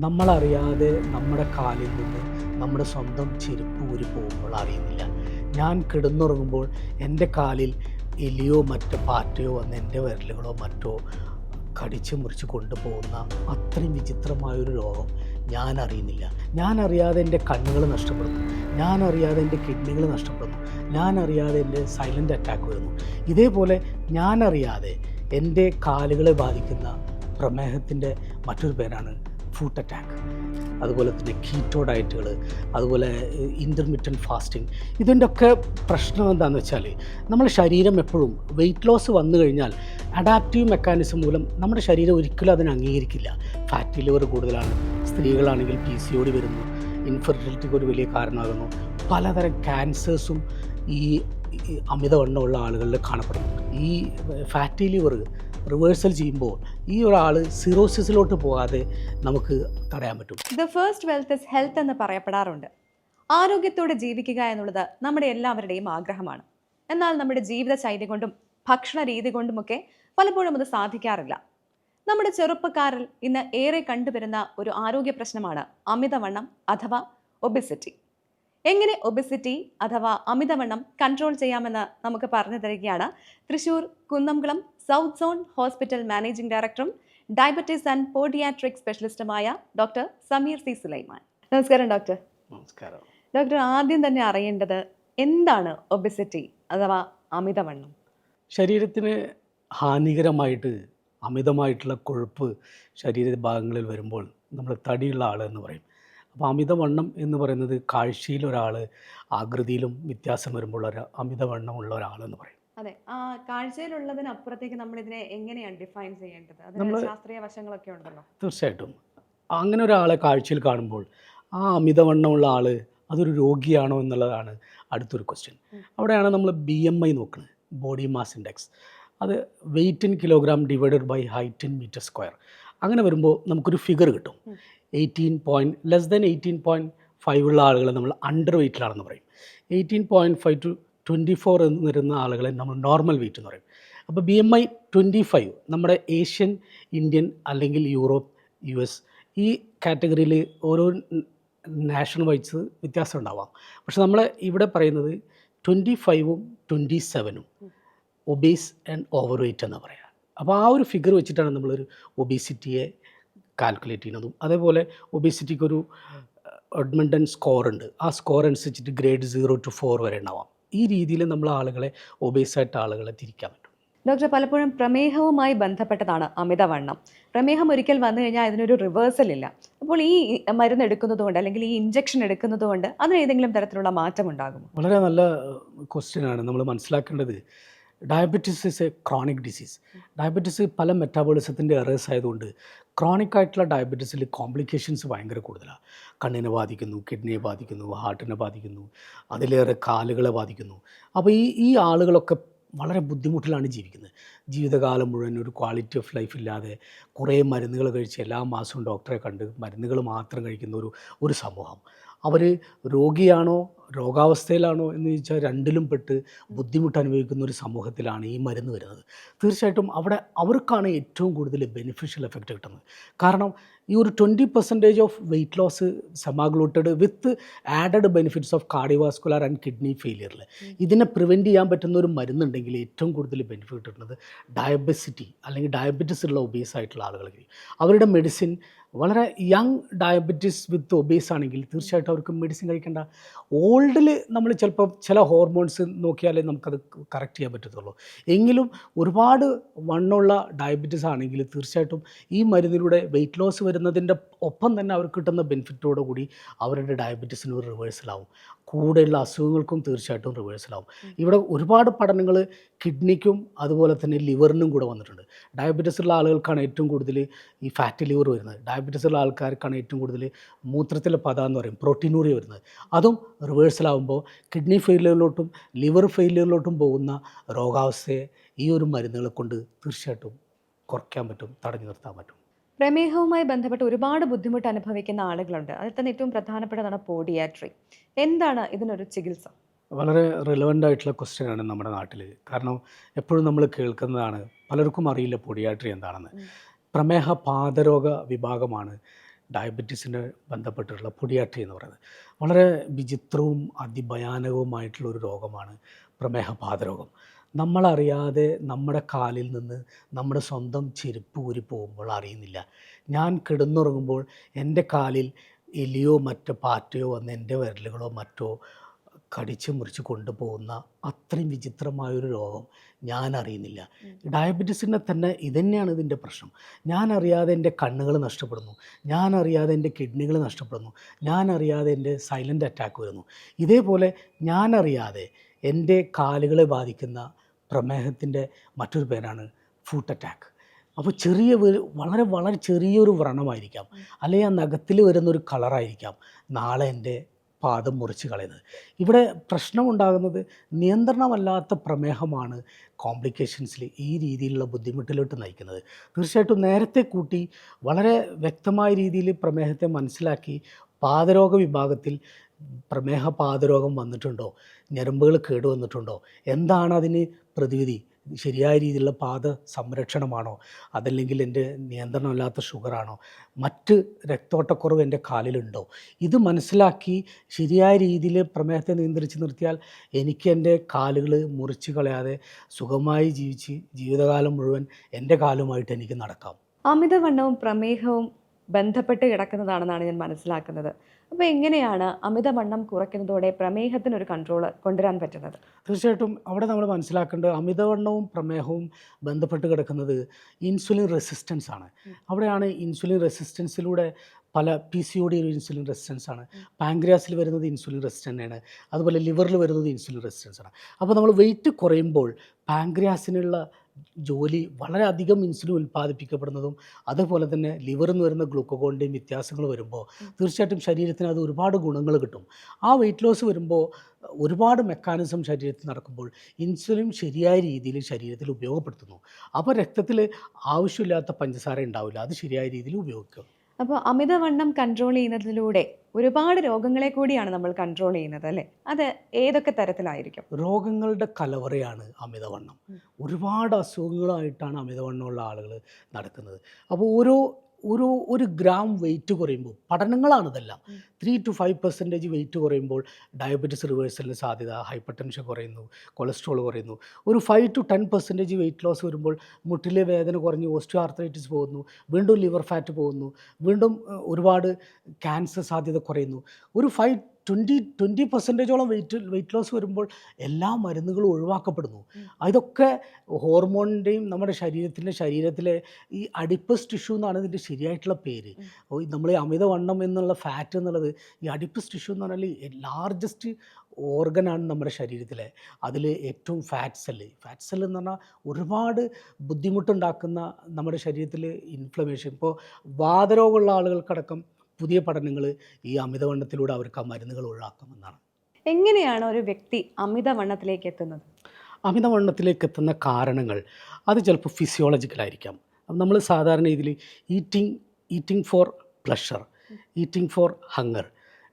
നമ്മളറിയാതെ നമ്മുടെ കാലിൽ നിന്ന് നമ്മുടെ സ്വന്തം ചെരുപ്പ് ഊരി പോകുമ്പോൾ അറിയുന്നില്ല. ഞാൻ കിടന്നുറങ്ങുമ്പോൾ എന്റെ കാലിൽ എലിയോ മറ്റോ പാറ്റയോ വന്ന് എന്റെ വിരലുകളോ മറ്റോ കടിച്ച് മുറിച്ച് കൊണ്ടുപോകുന്ന അത്രയും വിചിത്രമായൊരു രോഗം ഞാൻ അറിയുന്നില്ല. ഞാൻ അറിയാതെ എന്റെ കണ്ണുകൾ നഷ്ടപ്പെടുന്നു. ഞാൻ അറിയാതെ എന്റെ കിഡ്നികൾ നഷ്ടപ്പെടുന്നു. ഞാൻ അറിയാതെ എന്റെ സൈലന്റ് അറ്റാക്ക് വരുന്നു. ഇതേപോലെ ഞാൻ അറിയാതെ എന്റെ കാലുകളെ ബാധിക്കുന്ന പ്രമേഹത്തിന്റെ മറ്റൊരു പേരാണ് ഫുഡ് അറ്റാക്ക് അതുപോലെ തന്നെ കീറ്റോ ഡയറ്റുകൾ അതുപോലെ ഇന്റർമീഡിയറ്റ് ഫാസ്റ്റിംഗ് ഇതിന്റെ ഒക്കെ പ്രശ്നം എന്താണെന്ന് വെച്ചാൽ നമ്മുടെ ശരീരം എപ്പോഴും വെയിറ്റ് ലോസ് വന്നു കഴിഞ്ഞാൽ അഡാപ്റ്റീവ് മെക്കാനിസം മൂലം നമ്മുടെ ശരീരം ഒരിക്കലും അതിനെ അംഗീകരിക്കില്ല. ഫാറ്റി ലിവർ കൂടുതലാണ് സ്ത്രീകളാണെങ്കിൽ പി സി ഓടി വരുന്നു ഇൻഫെർട്ടിലിറ്റിക്ക് ഒരു വലിയ കാരണമാകുന്നു. പലതരം ക്യാൻസേഴ്സും ഈ അമിതവണ്ണമുള്ള ആളുകളിൽ കാണപ്പെടുന്നു. ഈ ഫാറ്റി ലിവർ റിവേഴ്സൽ ചെയ്യുമ്പോൾ ഈ ഒരാൾ സിറോസിസിലോട്ട് പോകാതെ നമുക്ക് തടയാൻ പറ്റും. The first wealth is health എന്ന് പറയപ്പെടാറുണ്ട്. ആരോഗ്യത്തോടെ ജീവിക്കുക എന്നുള്ളത് നമ്മുടെ എല്ലാവരുടെയും ആഗ്രഹമാണ്. എന്നാൽ നമ്മുടെ ജീവിത ശൈലി കൊണ്ടും ഭക്ഷണ രീതി കൊണ്ടുമൊക്കെ പലപ്പോഴും അത് സാധിക്കാറില്ല. നമ്മുടെ ചെറുപ്പക്കാരിൽ ഇന്ന് ഏറെ കണ്ടുവരുന്ന ഒരു ആരോഗ്യ പ്രശ്നമാണ് അമിതവണ്ണം അഥവാ ഒബിസിറ്റി എങ്ങനെ ഒബിസിറ്റി അഥവാ അമിതവണ്ണം കൺട്രോൾ ചെയ്യാമെന്ന് നമുക്ക് പറഞ്ഞു തരികയാണ് Thrissur Kunnamkulam south zone hospital managing ഡയറക്ടറും ഡയബറ്റീസ് ആൻഡ് പോഡിയാട്രിക് സ്പെഷ്യലിസ്റ്റുമായ ഡോക്ടർ സമീർ സി സുലൈമാൻ നമസ്കാരം ഡോക്ടർ നമസ്കാരം. ഡോക്ടർ ആദ്യം തന്നെ അറിയേണ്ടത് എന്താണ് ഒബിസിറ്റി അഥവാ അമിതവണ്ണം? ശരീരത്തിന് ഹാനികരമായിട്ട് അമിതമായിട്ടുള്ള കൊഴുപ്പ് ശരീര ഭാഗങ്ങളിൽ വരുമ്പോൾ നമ്മൾ തടിയുള്ള ആൾ എന്ന് പറയും. അപ്പോൾ അമിതവണ്ണം എന്ന് പറയുന്നത് കാഴ്ചയിൽ ഒരാൾ ആകൃതിയിലും വ്യത്യാസം വരുമ്പോൾ ഒരു അമിതവണ്ണമുള്ള ഒരാളെന്ന് പറയും. അതെ. ആ കാഴ്ചയിലുള്ളതിനപ്പുറത്തേക്ക് നമ്മൾ ഇതിനെ എങ്ങനെയാണ് ഡിഫൈൻ ചെയ്യേണ്ടത്? അതിന് ശാസ്ത്രീയ വശങ്ങളൊക്കെ ഉണ്ടല്ലോ. തീർച്ചയായിട്ടും. അങ്ങനെ ഒരാളെ കാഴ്ചയിൽ കാണുമ്പോൾ ആ അമിതവണ്ണമുള്ള ആൾ അതൊരു രോഗിയാണോ എന്നുള്ളതാണ് അടുത്തൊരു ക്വസ്റ്റ്യൻ അവിടെയാണ് നമ്മൾ ബി എം ഐ നോക്കുന്നത് ബോഡി മാസ് ഇൻഡെക്സ് അത് weight in kilogram divided by height in metre square അങ്ങനെ വരുമ്പോൾ നമുക്കൊരു ഫിഗർ കിട്ടും. Eighteen point less than eighteen point five ഉള്ള ആളുകൾ നമ്മൾ അണ്ടർ വെയ്റ്റിലാണെന്ന് പറയും. Eighteen point five to twenty four എന്ന് വരുന്ന ആളുകളെ നമ്മൾ നോർമൽ വെയിറ്റ് എന്ന് പറയും. അപ്പോൾ B M I twenty five നമ്മുടെ ഏഷ്യൻ ഇന്ത്യൻ അല്ലെങ്കിൽ യൂറോപ്പ് യു എസ് ഈ കാറ്റഗറിയിൽ ഓരോ നാഷണൽ വൈസ് വ്യത്യാസം ഉണ്ടാവാം. പക്ഷെ നമ്മൾ ഇവിടെ പറയുന്നത് ട്വന്റി ഫൈവും ട്വന്റി സെവനും ഒബീസ് ആൻഡ് ഓവർ വെയ്റ്റ് എന്ന് പറയാം. അപ്പോൾ ആ ഒരു ഫിഗർ വെച്ചിട്ടാണ് നമ്മളൊരു ഒബീസിറ്റിയെ കാൽക്കുലേറ്റ് ചെയ്യുന്നതും. അതേപോലെ ഒബീസിറ്റിക്കൊരു എഡ്മണ്ടൻ സ്കോർ ഉണ്ട് ആ സ്കോർ അനുസരിച്ചിട്ട് ഗ്രേഡ് സീറോ ടു ഫോർ വരെ ഉണ്ടാവാം. ഈ രീതിയിൽ നമ്മൾ ആളുകളെ ഒബേസായിട്ട് ആളുകളെ തിരിക്കാൻ പറ്റും. ഡോക്ടർ പലപ്പോഴും പ്രമേഹവുമായി ബന്ധപ്പെട്ടതാണ് അമിതവണ്ണം. പ്രമേഹം ഒരിക്കൽ വന്നു കഴിഞ്ഞാൽ അതിനൊരു റിവേഴ്സൽ ഇല്ല. അപ്പോൾ ഈ മരുന്ന് എടുക്കുന്നത് കൊണ്ട് അല്ലെങ്കിൽ ഈ ഇഞ്ചക്ഷൻ എടുക്കുന്നത് കൊണ്ട് അതിന് ഏതെങ്കിലും തരത്തിലുള്ള മാറ്റം ഉണ്ടാകും വളരെ നല്ല ക്വസ്റ്റ്യൻ ആണ്. നമ്മൾ മനസ്സിലാക്കേണ്ടത് diabetes is a chronic disease diabetes പല മെറ്റാബോളിസത്തിന്റെ എറേഴ്സ് ആയതുകൊണ്ട് ക്രോണിക് ആയിട്ടുള്ള ഡയബറ്റിസിൽ കോംപ്ലിക്കേഷൻസ് ഭയങ്കര കൂടുതലാണ് കണ്ണിനെ ബാധിക്കുന്നു കിഡ്നിയെ ബാധിക്കുന്നു ഹാർട്ടിനെ ബാധിക്കുന്നു അതിലേറെ കാലുകളെ ബാധിക്കുന്നു. അപ്പോൾ ഈ ഈ ആളുകളൊക്കെ വളരെ ബുദ്ധിമുട്ടിലാണ് ജീവിക്കുന്നത്. ജീവിതകാലം മുഴുവൻ ഒരു ക്വാളിറ്റി ഓഫ് ലൈഫ് ഇല്ലാതെ കുറേ മരുന്നുകൾ കഴിച്ച് എല്ലാ മാസവും ഡോക്ടറെ കണ്ട് മരുന്നുകൾ മാത്രം കഴിക്കുന്ന ഒരു ഒരു സമൂഹം. അവർ രോഗിയാണോ രോഗാവസ്ഥയിലാണോ എന്ന് ചോദിച്ചാൽ രണ്ടിലും പെട്ട് ബുദ്ധിമുട്ട് അനുഭവിക്കുന്ന ഒരു സമൂഹത്തിലാണ് ഈ മരുന്ന് വരുന്നത്. തീർച്ചയായിട്ടും അവിടെ അവർക്കാണ് ഏറ്റവും കൂടുതൽ ബെനിഫിഷ്യൽ എഫക്റ്റ് കിട്ടുന്നത്. കാരണം ഈ ഒരു twenty percentage of weight loss semaglutide with added benefits of cardiovascular and kidney ഫെയിലിയറിൽ ഇതിനെ പ്രിവെന്റ് ചെയ്യാൻ പറ്റുന്ന ഒരു മരുന്നുണ്ടെങ്കിൽ ഏറ്റവും കൂടുതൽ ബെനിഫിറ്റ് കിട്ടുന്നത് ഡയബസിറ്റി അല്ലെങ്കിൽ ഡയബറ്റിസ് ഉള്ള ഒബീസ് ആയിട്ടുള്ള ആളുകൾക്ക്. അവരുടെ മെഡിസിൻ വളരെ യങ് ഡയബറ്റിസ് വിത്ത് ഒബേസ് ആണെങ്കിൽ തീർച്ചയായിട്ടും അവർക്ക് മെഡിസിൻ കഴിക്കേണ്ട. ഓൾഡിൽ നമ്മൾ ചിലപ്പോൾ ചില ഹോർമോൺസ് നോക്കിയാലേ നമുക്കത് കറക്റ്റ് ചെയ്യാൻ പറ്റത്തുള്ളൂ. എങ്കിലും ഒരുപാട് വണ്ണുള്ള ഡയബറ്റിസ് ആണെങ്കിൽ തീർച്ചയായിട്ടും ഈ മരുന്നിലൂടെ വെയിറ്റ് ലോസ് വരുന്നതിന്റെ ഒപ്പം തന്നെ അവർക്ക് കിട്ടുന്ന ബെനിഫിറ്റോടു കൂടി അവരുടെ ഡയബറ്റീസിന് ഒരു റിവേഴ്സലാവും കൂടെയുള്ള അസുഖങ്ങൾക്കും തീർച്ചയായിട്ടും റിവേഴ്സലാവും ഇവിടെ ഒരുപാട് പഠനങ്ങൾ കിഡ്നിക്കും അതുപോലെ തന്നെ ലിവറിനും കൂടെ വന്നിട്ടുണ്ട്. ഡയബറ്റീസ് ഉള്ള ആളുകൾക്കാണ് ഏറ്റവും കൂടുതൽ ഈ ഫാറ്റ് ലിവർ വരുന്നത്. ഡയബറ്റീസ് ഉള്ള ആൾക്കാർക്കാണ് ഏറ്റവും കൂടുതൽ മൂത്രത്തിലെ പത എന്ന് പറയും പ്രോട്ടീനൂറിയ വരുന്നത്. അതും റിവേഴ്സലാവുമ്പോൾ കിഡ്നി ഫെയിലിയറിലോട്ടും ലിവർ ഫെയിലിയറിലോട്ടും പോകുന്ന രോഗാവസ്ഥയെ ഈ ഒരു മരുന്നുകളെ കൊണ്ട് തീർച്ചയായിട്ടും കുറയ്ക്കാൻ പറ്റും തടഞ്ഞു നിർത്താൻ പറ്റും. പ്രമേഹവുമായി ബന്ധപ്പെട്ട് ഒരുപാട് ബുദ്ധിമുട്ട് അനുഭവിക്കുന്ന ആളുകളുണ്ട്. അതിൽ തന്നെ ഏറ്റവും പ്രധാനപ്പെട്ടതാണ് പോഡിയാട്രി എന്താണ് ഇതിനൊരു ചികിത്സ? വളരെ റിലവന്റ് ആയിട്ടുള്ള ക്വസ്റ്റ്യൻ ആണ് നമ്മുടെ നാട്ടിൽ കാരണം എപ്പോഴും നമ്മൾ കേൾക്കുന്നതാണ് പലർക്കും അറിയില്ല പൊടിയാട്രി എന്താണെന്ന്. പ്രമേഹ പാതരോഗ വിഭാഗമാണ് ഡയബറ്റീസിന് ബന്ധപ്പെട്ടിട്ടുള്ള പൊടിയാട്രി എന്ന് പറയുന്നത്. വളരെ വിചിത്രവും അതിഭയാനകവുമായിട്ടുള്ള ഒരു രോഗമാണ് പ്രമേഹ പാതരോഗം നമ്മളറിയാതെ നമ്മുടെ കാലിൽ നിന്ന് നമ്മുടെ സ്വന്തം ചെരുപ്പ് ഊരി പോകുമ്പോൾ അറിയുന്നില്ല. ഞാൻ കിടന്നുറങ്ങുമ്പോൾ എന്റെ കാലിൽ എലിയോ മറ്റോ പാറ്റയോ വന്ന് എന്റെ വിരലുകളോ മറ്റോ കടിച്ച് മുറിച്ച് കൊണ്ടുപോകുന്ന അത്രയും വിചിത്രമായൊരു രോഗം ഞാൻ അറിയുന്നില്ല ഡയബറ്റീസിനെ തന്നെ ഇതന്നെയാണ് ഇതിന്റെ പ്രശ്നം. ഞാൻ അറിയാതെ എന്റെ കണ്ണുകൾ നഷ്ടപ്പെടുന്നു. ഞാൻ അറിയാതെ എന്റെ കിഡ്നികൾ നഷ്ടപ്പെടുന്നു. ഞാൻ അറിയാതെ എന്റെ സൈലന്റ് അറ്റാക്ക് വരുന്നു. ഇതേപോലെ ഞാൻ അറിയാതെ എന്റെ കാലുകളെ ബാധിക്കുന്ന പ്രമേഹത്തിന്റെ മറ്റൊരു പേരാണ് ഫുട്ട് അറ്റാക്ക്. അപ്പോൾ ചെറിയ വളരെ വളരെ ചെറിയൊരു വ്രണമായിരിക്കാം. അല്ലെങ്കിൽ ആ നഖത്തിൽ വരുന്നൊരു കളറായിരിക്കാം. നാളെ എന്റെ പാദം മുറിച്ച് കളയുന്നത്. ഇവിടെ പ്രശ്നമുണ്ടാകുന്നത് നിയന്ത്രണമല്ലാത്ത പ്രമേഹമാണ് കോംപ്ലിക്കേഷൻസിൽ ഈ രീതിയിലുള്ള ബുദ്ധിമുട്ടിലോട്ട് നയിക്കുന്നത്. തീർച്ചയായിട്ടും നേരത്തെ കൂട്ടി വളരെ വ്യക്തമായ രീതിയിൽ പ്രമേഹത്തെ മനസ്സിലാക്കി പാദരോഗ വിഭാഗത്തിൽ പ്രമേഹ പാദരോഗം വന്നിട്ടുണ്ടോ? ഞരമ്പുകൾ കേടുവന്നിട്ടുണ്ടോ? എന്താണ് അതിന് പ്രതിവിധി? ശരിയായ രീതിയിലുള്ള പാത സംരക്ഷണമാണോ? അതല്ലെങ്കിൽ എന്റെ നിയന്ത്രണമില്ലാത്ത ഷുഗറാണോ? മറ്റ് രക്തോട്ടക്കുറവ് എന്റെ കാലിലുണ്ടോ? ഇത് മനസ്സിലാക്കി ശരിയായ രീതിയിൽ പ്രമേഹത്തെ നിയന്ത്രിച്ച് നിർത്തിയാൽ എനിക്ക് എന്റെ കാലുകൾ മുറിച്ച് കളയാതെ സുഖമായി ജീവിച്ച് ജീവിതകാലം മുഴുവൻ എന്റെ കാലുമായിട്ട് എനിക്ക് നടക്കാം. അമിതവണ്ണവും പ്രമേഹവും ബന്ധപ്പെട്ട് കിടക്കുന്നതാണെന്നാണ് ഞാൻ മനസ്സിലാക്കുന്നത്. അപ്പോൾ എങ്ങനെയാണ് അമിതവണ്ണം കുറയ്ക്കുന്നതോടെ പ്രമേഹത്തിന് ഒരു കൺട്രോൾ കൊണ്ടുവരാൻ പറ്റുന്നത്? തീർച്ചയായിട്ടും അവിടെ നമ്മൾ മനസ്സിലാക്കേണ്ടത് അമിതവണ്ണവും പ്രമേഹവും ബന്ധപ്പെട്ട് കിടക്കുന്നത് ഇൻസുലിൻ റെസിസ്റ്റൻസ് ആണ്. അവിടെയാണ് ഇൻസുലിൻ റെസിസ്റ്റൻസിലൂടെ പല പി സി ഒ ഡി ഒരു ഇൻസുലിൻ റെസിസ്റ്റൻസ് ആണ്. പാങ്ക്രിയാസിൽ വരുന്നത് ഇൻസുലിൻ റെസിസ്റ്റന്റ് ആണ് അതുപോലെ ലിവറിൽ വരുന്നത് ഇൻസുലിൻ റെസിസ്റ്റൻസ് ആണ്. അപ്പോൾ നമ്മൾ വെയിറ്റ് കുറയുമ്പോൾ പാങ്ക്രിയാസിനുള്ള ജോലി വളരെയധികം ഇൻസുലിൻ ഉൽപ്പാദിപ്പിക്കപ്പെടുന്നതും അതുപോലെ തന്നെ ലിവറിൽ നിന്ന് വരുന്ന ഗ്ലൂക്കോഗോണിന്റെയും വ്യത്യാസങ്ങൾ വരുമ്പോൾ തീർച്ചയായിട്ടും ശരീരത്തിന് അത് ഒരുപാട് ഗുണങ്ങൾ കിട്ടും. ആ വെയിറ്റ് ലോസ് വരുമ്പോൾ ഒരുപാട് മെക്കാനിസം ശരീരത്തിൽ നടക്കുമ്പോൾ ഇൻസുലിൻ ശരിയായ രീതിയിൽ ശരീരത്തിൽ ഉപയോഗപ്പെടുത്തുന്നു. അപ്പോൾ രക്തത്തിൽ ആവശ്യമില്ലാത്ത പഞ്ചസാര ഉണ്ടാവില്ല. അത് ശരിയായ രീതിയിൽ ഉപയോഗിക്കും അപ്പോൾ അമിതവണ്ണം കൺട്രോൾ ചെയ്യുന്നതിലൂടെ ഒരുപാട് രോഗങ്ങളെ കൂടിയാണ് നമ്മൾ കൺട്രോൾ ചെയ്യുന്നത് അല്ലേ? അത് ഏതൊക്കെ തരത്തിലായിരിക്കും? രോഗങ്ങളുടെ കലവറയാണ് അമിതവണ്ണം. ഒരുപാട് അസുഖങ്ങളായിട്ടാണ് അമിതവണ്ണമുള്ള ആളുകൾ നടക്കുന്നത്. അപ്പോൾ ഓരോ ഒരു ഒരു ഗ്രാം വെയിറ്റ് കുറയുമ്പോൾ പഠനങ്ങളാണ് ഇതെല്ലാം. Three to five percentage weight കുറയുമ്പോൾ ഡയബറ്റീസ് റിവേഴ്സലിന് സാധ്യത ഹൈപ്പർ ടെൻഷൻ കുറയുന്നു കൊളസ്ട്രോൾ കുറയുന്നു. ഒരു five to ten percentage weight loss വരുമ്പോൾ മുട്ടിലെ വേദന കുറഞ്ഞ് ഓസ്റ്റിയോ ആർത്രൈറ്റിസ് പോകുന്നു വീണ്ടും ലിവർ ഫാറ്റ് പോകുന്നു വീണ്ടും ഒരുപാട് ക്യാൻസർ സാധ്യത കുറയുന്നു. ഒരു ഫൈവ് ട്വന്റി ട്വന്റി പെർസെന്റേജോളം വെയിറ്റ് വെയിറ്റ് ലോസ് വരുമ്പോൾ എല്ലാ മരുന്നുകളും ഒഴിവാക്കപ്പെടുന്നു. അതൊക്കെ ഇതൊക്കെ ഹോർമോണിന്റെയും നമ്മുടെ ശരീരത്തിന്റെ ശരീരത്തിലെ ഈ അഡിപ്പസ് ടിഷ്യൂ എന്നാണ് ഇതിന്റെ ശരിയായിട്ടുള്ള പേര്. അപ്പോൾ നമ്മൾ ഈ അമിതവണ്ണം എന്നുള്ള ഫാറ്റ് എന്നുള്ളത് ഈ അഡിപ്പസ് ടിഷ്യൂ എന്ന് പറഞ്ഞാൽ ലാർജസ്റ്റ് ഓർഗനാണ് നമ്മുടെ ശരീരത്തിലെ. അതിൽ ഏറ്റവും ഫാറ്റ് സെല്ല് ഫാറ്റ് സെല്ല് എന്ന് പറഞ്ഞാൽ ഒരുപാട് ബുദ്ധിമുട്ടുണ്ടാക്കുന്ന നമ്മുടെ ശരീരത്തിൽ ഇൻഫ്ലമേഷൻ ഇപ്പോൾ വാതരോഗമുള്ള ആളുകൾക്കടക്കം പുതിയ പഠനങ്ങൾ ഈ അമിതവണ്ണത്തിലൂടെ അവർക്ക് ആ മരുന്നുകൾ ഒഴിവാക്കുമെന്നാണ്. എങ്ങനെയാണ് ഒരു വ്യക്തി അമിതവണ്ണത്തിലേക്ക് എത്തുന്നത്? അമിതവണ്ണത്തിലേക്ക് എത്തുന്ന കാരണങ്ങൾ അത് ചിലപ്പോൾ ഫിസിയോളജിക്കലായിരിക്കാം നമ്മൾ സാധാരണ ഇതിൽ eating eating for pleasure eating for hunger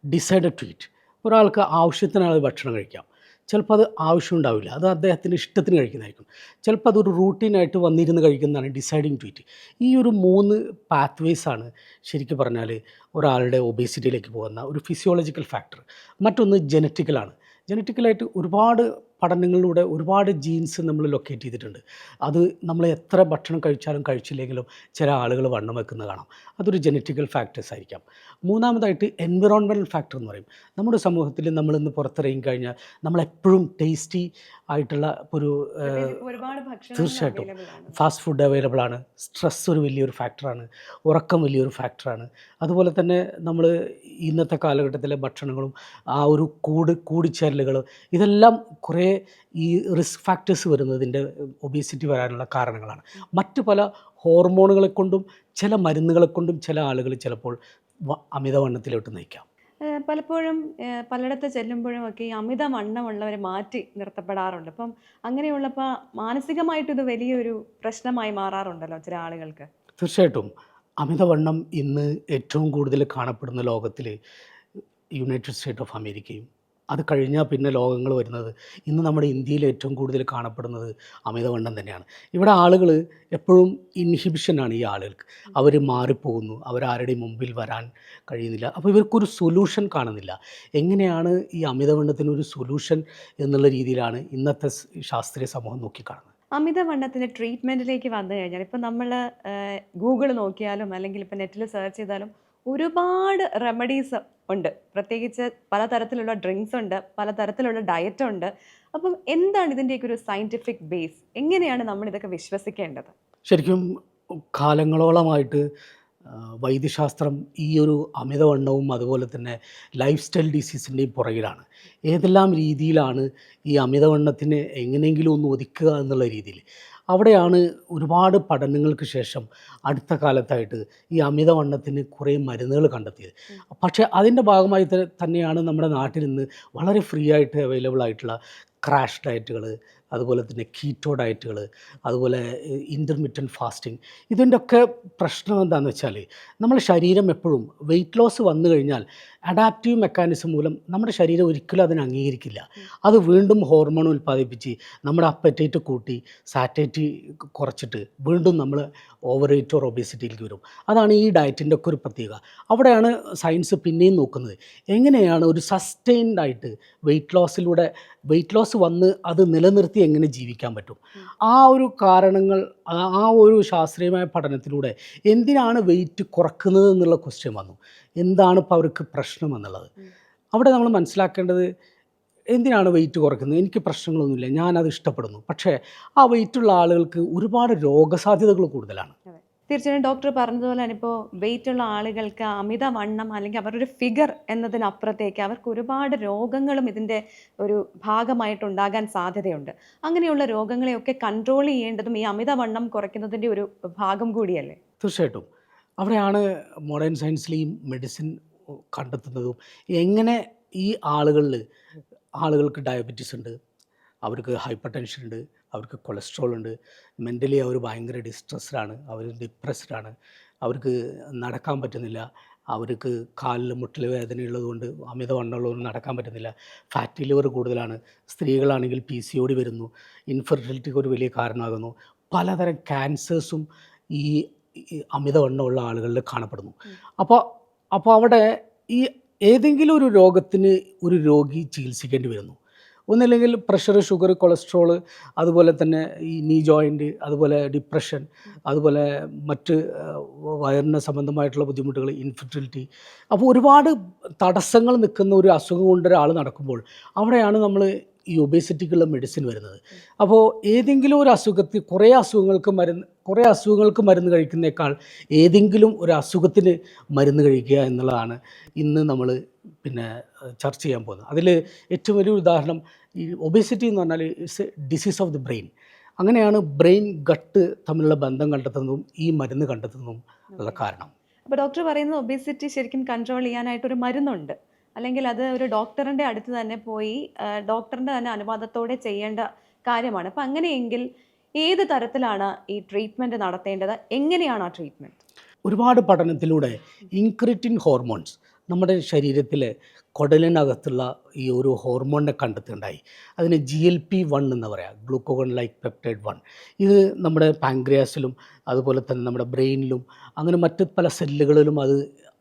decide to eat ഒരാൾക്ക് ആവശ്യത്തിനാണ് ഭക്ഷണം കഴിക്കാം. ചിലപ്പോൾ അത് ആവശ്യം ഉണ്ടാവില്ല അത് അദ്ദേഹത്തിന് ഇഷ്ടത്തിന് കഴിക്കുന്നതായിരിക്കും. ചിലപ്പോൾ അതൊരു റൂട്ടീനായിട്ട് വന്നിരുന്ന് കഴിക്കുന്നതാണ് ഡിസൈഡിങ് ട്വീറ്റ്. ഈ ഒരു മൂന്ന് പാത്വേസ് ആണ് ശരിക്കും പറഞ്ഞാൽ ഒരാളുടെ ഒബേസിറ്റിയിലേക്ക് പോകുന്ന ഒരു ഫിസിയോളജിക്കൽ ഫാക്ടർ. മറ്റൊന്ന് ജനറ്റിക്കലാണ്. ജനറ്റിക്കലായിട്ട് ഒരുപാട് പഠനങ്ങളിലൂടെ ഒരുപാട് ജീൻസ് നമ്മൾ ലൊക്കേറ്റ് ചെയ്തിട്ടുണ്ട്. അത് നമ്മൾ എത്ര ഭക്ഷണം കഴിച്ചാലും കഴിച്ചില്ലെങ്കിലും ചില ആളുകൾ വണ്ണം വെക്കുന്നത് കാണാം. അതൊരു ജനറ്റിക്കൽ ഫാക്ടേഴ്സ് ആയിരിക്കാം. മൂന്നാമതായിട്ട് എൻവിറോൺമെന്റൽ ഫാക്ടർ എന്ന് പറയും. നമ്മുടെ സമൂഹത്തിൽ നമ്മളിന്ന് പുറത്തിറങ്ങി കഴിഞ്ഞാൽ നമ്മളെപ്പോഴും ടേസ്റ്റി ആയിട്ടുള്ള ഒരു തീർച്ചയായിട്ടും. ഫാസ്റ്റ് ഫുഡ് അവൈലബിൾ ആണ്. സ്ട്രെസ് ഒരു വലിയൊരു ഫാക്ടറാണ്. ഉറക്കം വലിയൊരു ഫാക്ടറാണ്. അതുപോലെ തന്നെ നമ്മൾ ഇന്നത്തെ കാലഘട്ടത്തിലെ ഭക്ഷണങ്ങളും ആ ഒരു കൂട് കൂടിച്ചേരലുകൾ ഇതെല്ലാം കുറേ ഈ റിസ്ക് ഫാക്ടേഴ്സ് വരുന്നതിന്റെ ഒബീസിറ്റി വരാനുള്ള കാരണങ്ങളാണ്. മറ്റു പല ഹോർമോണുകളെ കൊണ്ടും ചില മരുന്നുകളെ കൊണ്ടും ചില ആളുകൾ ചിലപ്പോൾ അമിതവണ്ണത്തിലോട്ട് നയിക്കാം. പലപ്പോഴും പലയിടത്ത് ചെല്ലുമ്പോഴും ഒക്കെ ഈ അമിത വണ്ണമുള്ളവർ മാറ്റി നിർത്തപ്പെടാറുണ്ട്. അപ്പം അങ്ങനെയുള്ളപ്പോൾ മാനസികമായിട്ട് ഇത് വലിയൊരു പ്രശ്നമായി മാറാറുണ്ടല്ലോ ചില ആളുകൾക്ക്? തീർച്ചയായിട്ടും. അമിതവണ്ണം ഇന്ന് ഏറ്റവും കൂടുതൽ കാണപ്പെടുന്ന ലോകത്തിൽ യുണൈറ്റഡ് സ്റ്റേറ്റ് ഓഫ് അമേരിക്കയും അത് കഴിഞ്ഞാൽ പിന്നെ ലോകങ്ങൾ വരുന്നത്. ഇന്ന് നമ്മുടെ ഇന്ത്യയിൽ ഏറ്റവും കൂടുതൽ കാണപ്പെടുന്നത് അമിതവണ്ണം തന്നെയാണ്. ഇവിടെ ആളുകൾ എപ്പോഴും ഇൻഹിബിഷനാണ് ഈ ആളുകൾക്ക്. അവർ മാറിപ്പോകുന്നു. അവരാരുടെയും മുമ്പിൽ വരാൻ കഴിയുന്നില്ല. അപ്പോൾ ഇവർക്കൊരു സൊല്യൂഷൻ കാണുന്നില്ല. എങ്ങനെയാണ് ഈ അമിതവണ്ണത്തിനൊരു സൊല്യൂഷൻ എന്നുള്ള രീതിയിലാണ് ഇന്നത്തെ ശാസ്ത്രീയ സമൂഹം നോക്കിക്കാണുന്നത്? അമിതവണ്ണത്തിന്റെ ട്രീറ്റ്മെന്റിലേക്ക് വന്നു കഴിഞ്ഞാൽ ഇപ്പം നമ്മൾ ഗൂഗിൾ നോക്കിയാലും അല്ലെങ്കിൽ ഇപ്പം നെറ്റിൽ സെർച്ച് ചെയ്താലും ഒരുപാട് റെമഡീസ് ഉണ്ട്. പ്രത്യേകിച്ച് പലതരത്തിലുള്ള ഡ്രിങ്ക്സ് ഉണ്ട് പലതരത്തിലുള്ള ഡയറ്റ് ഉണ്ട്. അപ്പം എന്താണ് ഇതിന്റെയൊക്കെ ഒരു സയന്റിഫിക് ബേസ് എങ്ങനെയാണ് നമ്മൾ ഇതൊക്കെ വിശ്വസിക്കേണ്ടത്? ശരിക്കും കാലങ്ങളോളമായിട്ട് വൈദ്യശാസ്ത്രം ഈ ഒരു അമിതവണ്ണവും അതുപോലെ തന്നെ ലൈഫ് സ്റ്റൈൽ ഡിസീസിന്റെയും പുറകിലാണ്. ഏതെല്ലാം രീതിയിലാണ് ഈ അമിതവണ്ണത്തിനെ എങ്ങനെയെങ്കിലും ഒന്ന് ഒതുക്കുക എന്നുള്ള രീതിയിൽ. അവിടെയാണ് ഒരുപാട് പഠനങ്ങൾക്ക് ശേഷം അടുത്ത കാലത്തായിട്ട് ഈ അമിതവണ്ണത്തിന് കുറേ മരുന്നുകൾ കണ്ടെത്തിയത്. പക്ഷേ അതിന്റെ ഭാഗമായി തന്നെയാണ് നമ്മുടെ നാട്ടിൽ നിന്ന് വളരെ ഫ്രീ ആയിട്ട് അവൈലബിൾ ആയിട്ടുള്ള ക്രാഷ് ഡയറ്റുകൾ അതുപോലെ തന്നെ കീറ്റോ ഡയറ്റുകൾ അതുപോലെ ഇന്റർമീഡിയൻ ഫാസ്റ്റിംഗ് ഇതിന്റെ ഒക്കെ പ്രശ്നം എന്താണെന്ന് വെച്ചാൽ നമ്മുടെ ശരീരം എപ്പോഴും വെയിറ്റ് ലോസ് വന്നു കഴിഞ്ഞാൽ അഡാപ്റ്റീവ് മെക്കാനിസം മൂലം നമ്മുടെ ശരീരം ഒരിക്കലും അതിനെ അംഗീകരിക്കില്ല. അത് വീണ്ടും ഹോർമോൺ ഉൽപ്പാദിപ്പിച്ച് നമ്മുടെ അപ്പറ്റേറ്റ് കൂട്ടി സാറ്റൈറ്റ് കുറച്ചിട്ട് വീണ്ടും നമ്മൾ ഓവർ ഓർ ഒബേസിറ്റിയിലേക്ക് വരും. അതാണ് ഈ ഡയറ്റിന്റെ ഒക്കെ ഒരു പ്രത്യേകത. അവിടെയാണ് സയൻസ് പിന്നെയും നോക്കുന്നത്. എങ്ങനെയാണ് ഒരു സസ്റ്റെയിൻഡ് ആയിട്ട് വെയിറ്റ് ലോസിലൂടെ വെയിറ്റ് ലോസ് വന്ന് അത് നിലനിർത്തി എങ്ങനെ ജീവിക്കാൻ പറ്റും? ആ ഒരു കാരണങ്ങൾ ആ- ഒരു ശാസ്ത്രീയമായ പഠനത്തിലൂടെ എന്തിനാണ് വെയിറ്റ് കുറക്കുന്നത് എന്നുള്ള ക്വസ്റ്റ്യൻ വന്നു. എന്താണ് ഇപ്പോൾ അവർക്ക് പ്രശ്നം എന്നുള്ളത്? അവിടെ നമ്മൾ മനസ്സിലാക്കേണ്ടത് എന്തിനാണ് വെയിറ്റ് കുറയ്ക്കുന്നത് എനിക്ക് പ്രശ്നങ്ങളൊന്നുമില്ല ഞാനത് ഇഷ്ടപ്പെടുന്നു. പക്ഷേ ആ വെയിറ്റുള്ള ആളുകൾക്ക് ഒരുപാട് രോഗസാധ്യതകൾ കൂടുതലാണ്. തീർച്ചയായും ഡോക്ടർ പറഞ്ഞതുപോലെ തന്നെ ഇപ്പോൾ വെയിറ്റ് ഉള്ള ആളുകൾക്ക് അമിതവണ്ണം അല്ലെങ്കിൽ അവരൊരു ഫിഗർ എന്നതിനപ്പുറത്തേക്ക് അവർക്ക് ഒരുപാട് രോഗങ്ങളും ഇതിന്റെ ഒരു ഭാഗമായിട്ടുണ്ടാകാൻ സാധ്യതയുണ്ട്. അങ്ങനെയുള്ള രോഗങ്ങളെയൊക്കെ കൺട്രോൾ ചെയ്യേണ്ടതും ഈ അമിതവണ്ണം കുറയ്ക്കുന്നതിന്റെ ഒരു ഭാഗം കൂടിയല്ലേ? തീർച്ചയായിട്ടും. അവിടെയാണ് മോഡേൺ സയൻസിൽ ഈ മെഡിസിൻ കണ്ടെത്തുന്നതും. എങ്ങനെ ഈ ആളുകളിൽ ആളുകൾക്ക് ഡയബറ്റീസ് ഉണ്ട്? അവർക്ക് ഹൈപ്പർ ടെൻഷൻ ഉണ്ട് അവർക്ക് കൊളസ്ട്രോൾ ഉണ്ട്. മെന്റലി അവർ ഭയങ്കര ഡിസ്ട്രെസ്ഡാണ് അവർ ഡിപ്രസ്ഡാണ് അവർക്ക് നടക്കാൻ പറ്റുന്നില്ല. അവർക്ക് കാലിൽ മുട്ടിൽ അമിത അമിതവണ്ണമുള്ളവർ നടക്കാൻ പറ്റുന്നില്ല. ഫാറ്റി ലിവർ കൂടുതലാണ്. സ്ത്രീകളാണെങ്കിൽ പി സി ഓടി വരുന്നു. ഇൻഫെർട്ടിലിറ്റിക്ക് ഒരു വലിയ കാരണമാകുന്നു. പലതരം ക്യാൻസേഴ്സും ഈ ഈ അമിതവണ്ണമുള്ള ആളുകളിൽ കാണപ്പെടുന്നു. അപ്പോൾ അപ്പോൾ അവിടെ ഈ ഏതെങ്കിലും ഒരു രോഗത്തിന് ഒരു രോഗി ചികിത്സിക്കേണ്ടി വരുന്നു. ഒന്നില്ലെങ്കിൽ പ്രഷർ ഷുഗർ കൊളസ്ട്രോൾ അതുപോലെ തന്നെ ഈ നീ ജോയിന്റ് അതുപോലെ ഡിപ്രഷൻ അതുപോലെ മറ്റ് വയറിനെ സംബന്ധമായിട്ടുള്ള ബുദ്ധിമുട്ടുകൾ ഇൻഫെർട്ടിലിറ്റി അപ്പോൾ ഒരുപാട് തടസ്സങ്ങൾ നിൽക്കുന്ന ഒരു അസുഖം കൊണ്ട് ഒരാൾ നടക്കുമ്പോൾ അവിടെയാണ് നമ്മൾ ഈ ഒബേസിറ്റിക്കുള്ള മെഡിസിൻ വരുന്നത്. അപ്പോൾ ഏതെങ്കിലും ഒരു അസുഖത്തിൽ കുറേ അസുഖങ്ങൾക്ക് മരുന്ന് കുറേ അസുഖങ്ങൾക്ക് മരുന്ന് കഴിക്കുന്നേക്കാൾ ഏതെങ്കിലും ഒരു അസുഖത്തിന് മരുന്ന് കഴിക്കുക എന്നുള്ളതാണ് ഇന്ന് നമ്മൾ പിന്നെ ചർച്ച ചെയ്യാൻ പോകുന്നത്. അതിൽ ഏറ്റവും വലിയൊരു ഉദാഹരണം ഈ ഒബേസിറ്റി എന്ന് പറഞ്ഞാൽ it's a disease of the brain. അങ്ങനെയാണ് ബ്രെയിൻ ഗട്ട് തമ്മിലുള്ള ബന്ധം കണ്ടെത്തുന്നതും ഈ മരുന്ന് കണ്ടെത്തുന്നതും ഉള്ള കാരണം. അപ്പോൾ ഡോക്ടർ പറയുന്നത് ഒബേസിറ്റി ശരിക്കും കൺട്രോൾ ചെയ്യാനായിട്ടൊരു മരുന്നുണ്ട്. അല്ലെങ്കിൽ അത് ഒരു ഡോക്ടറിന്റെ അടുത്ത് തന്നെ പോയി ഡോക്ടറിന്റെ തന്നെ അനുവാദത്തോടെ ചെയ്യേണ്ട കാര്യമാണ്. അപ്പം അങ്ങനെയെങ്കിൽ ഏത് തരത്തിലാണ് ഈ ട്രീറ്റ്മെന്റ് നടത്തേണ്ടത്? എങ്ങനെയാണ് ആ ട്രീറ്റ്മെന്റ് ഒരുപാട് പഠനത്തിലൂടെ ഇൻക്രിറ്റിൻ ഹോർമോൺസ് നമ്മുടെ ശരീരത്തിൽ കുടലിനകത്തുള്ള ഈ ഒരു ഹോർമോണിനെ കണ്ടെത്തുണ്ടായി അതിന് ജി എൽ പി വൺ എന്ന് പറയാം. ഗ്ലൂക്കോഗൺ ലൈക്ക് പെപ്റ്റൈഡ് വൺ ഇത് നമ്മുടെ പാങ്ക്രിയാസിലും അതുപോലെ തന്നെ നമ്മുടെ ബ്രെയിനിലും അങ്ങനെ മറ്റ് പല സെല്ലുകളിലും അത്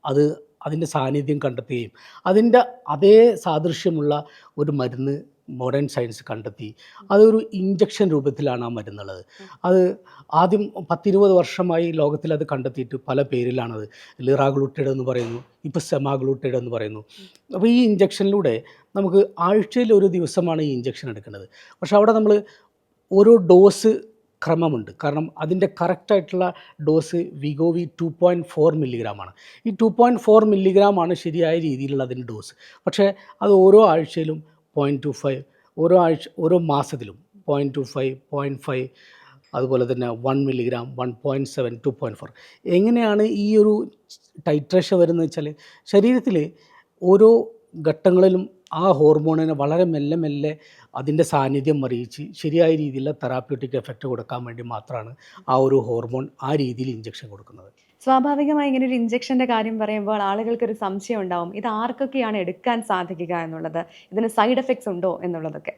അത് അതിന്റെ സാന്നിധ്യം കണ്ടെത്തുകയും അതിന്റെ അതേ സാദൃശ്യമുള്ള ഒരു മരുന്ന് മോഡേൺ സയൻസ് കണ്ടെത്തി. അതൊരു ഇഞ്ചക്ഷൻ രൂപത്തിലാണ് ആ മരുന്നുള്ളത്. അത് ആദ്യം പത്തിരുപത് വർഷമായി ലോകത്തിൽ അത് കണ്ടെത്തിയിട്ട് പല പേരിലാണത്. ലിറാഗ്ലൂട്ടൈഡ് എന്ന് പറയുന്നു ഇപ്പോൾ സെമാഗ്ലൂട്ടൈഡ് എന്ന് പറയുന്നു. അപ്പോൾ ഈ ഇഞ്ചക്ഷനിലൂടെ നമുക്ക് ആഴ്ചയിൽ ഒരു ദിവസമാണ് ഈ ഇഞ്ചക്ഷൻ എടുക്കുന്നത്. പക്ഷേ അവിടെ നമ്മൾ ഓരോ ഡോസ് ക്രമമുണ്ട്. കാരണം അതിന്റെ കറക്റ്റായിട്ടുള്ള dose Wegovy two point four മില്ലിഗ്രാമാണ് ഈ ടു പോയിന്റ് ഫോർ മില്ലിഗ്രാമാണ് ശരിയായ രീതിയിലുള്ള അതിന്റെ ഡോസ് പക്ഷേ അത് ഓരോ ആഴ്ചയിലും പോയിന്റ് ടു ഫൈവ് ഓരോ ആഴ്ച ഓരോ മാസത്തിലും point two five point five അതുപോലെ തന്നെ one milligram one point seven two point four എങ്ങനെയാണ് ഈ ഒരു ടൈട്രേഷൻ വരുന്നത് വെച്ചാൽ ശരീരത്തിൽ ഓരോ ഘട്ടങ്ങളിലും ആ ഹോർമോണിനെ വളരെ മെല്ലെ മെല്ലെ അതിന്റെ സാന്നിധ്യം അറിയിച്ച് ശരിയായ രീതിയിലുള്ള തെറാപ്യൂട്ടിക് എഫക്റ്റ് കൊടുക്കാൻ വേണ്ടി മാത്രമാണ് ആ ഒരു ഹോർമോൺ ആ രീതിയിൽ ഇഞ്ചക്ഷൻ കൊടുക്കുന്നത്. സ്വാഭാവികമായി ഇങ്ങനെ ഒരു ഇഞ്ചക്ഷന്റെ കാര്യം പറയുമ്പോൾ ആളുകൾക്കൊരു സംശയം ഉണ്ടാവും. ഇത് ആർക്കൊക്കെയാണ് എടുക്കാൻ സാധിക്കുക എന്നുള്ളത്? ഇതിന് സൈഡ് എഫക്ട്സ് ഉണ്ടോ എന്നുള്ളതൊക്കെ.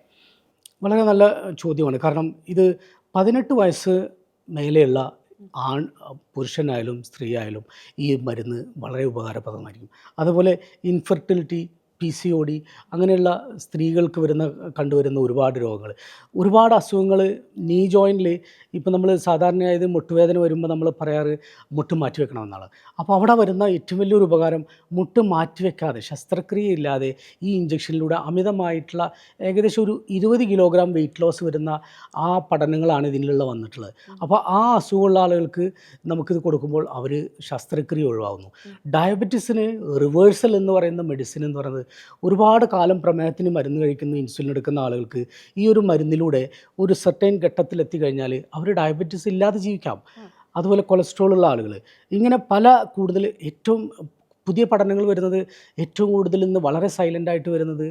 വളരെ നല്ല ചോദ്യമാണ്. കാരണം ഇത് പതിനെട്ട് വയസ്സ് മേലെയുള്ള ആൺ പുരുഷനായാലും സ്ത്രീ ആയാലും ഈ മരുന്ന് വളരെ ഉപകാരപ്രദമായിരിക്കും. അതുപോലെ infertility P C O D അങ്ങനെയുള്ള സ്ത്രീകൾക്ക് വരുന്ന കണ്ടുവരുന്ന ഒരുപാട് രോഗങ്ങൾ. ഒരുപാട് അസുഖങ്ങൾ നീ ജോയിന്റിൽ ഇപ്പോൾ നമ്മൾ സാധാരണയായത് മുട്ടുവേദന വരുമ്പോൾ നമ്മൾ പറയാറ് മുട്ട് മാറ്റി വെക്കണമെന്നാണ് അപ്പോൾ അവിടെ വരുന്ന ഏറ്റവും വലിയൊരു ഉപകാരം മുട്ട് മാറ്റി വെക്കാതെ ശസ്ത്രക്രിയ ഇല്ലാതെ ഈ ഇഞ്ചക്ഷനിലൂടെ അമിതമായിട്ടുള്ള ഏകദേശം ഒരു ഇരുപത് കിലോഗ്രാം വെയിറ്റ് ലോസ് വരുന്ന ആ പഠനങ്ങളാണ് ഇതിനുള്ള വന്നിട്ടുള്ളത്. അപ്പോൾ ആ അസുഖമുള്ള ആളുകൾക്ക് നമുക്കിത് കൊടുക്കുമ്പോൾ അവർ ശസ്ത്രക്രിയ ഒഴിവാകുന്നു ഡയബറ്റീസിന് റിവേഴ്സൽ എന്ന് പറയുന്ന മെഡിസിൻ എന്ന് പറയുന്നത് ഒരുപാട് കാലം പ്രമേഹത്തിന് മരുന്ന് കഴിക്കുന്ന ഇൻസുലിൻ എടുക്കുന്ന ആളുകൾക്ക് ഈ ഒരു മരുന്നിലൂടെ ഒരു സർട്ടൈൻ ഘട്ടത്തിലെത്തി കഴിഞ്ഞാൽ അവർ ഡയബറ്റീസ് ഇല്ലാതെ ജീവിക്കാം. അതുപോലെ കൊളസ്ട്രോൾ ഉള്ള ആളുകൾ ഇങ്ങനെ പല കൂടുതൽ ഏറ്റവും പുതിയ പഠനങ്ങൾ വരുന്നത് ഏറ്റവും കൂടുതൽ ഇന്ന് വളരെ സൈലന്റ് ആയിട്ട് വരുന്നത്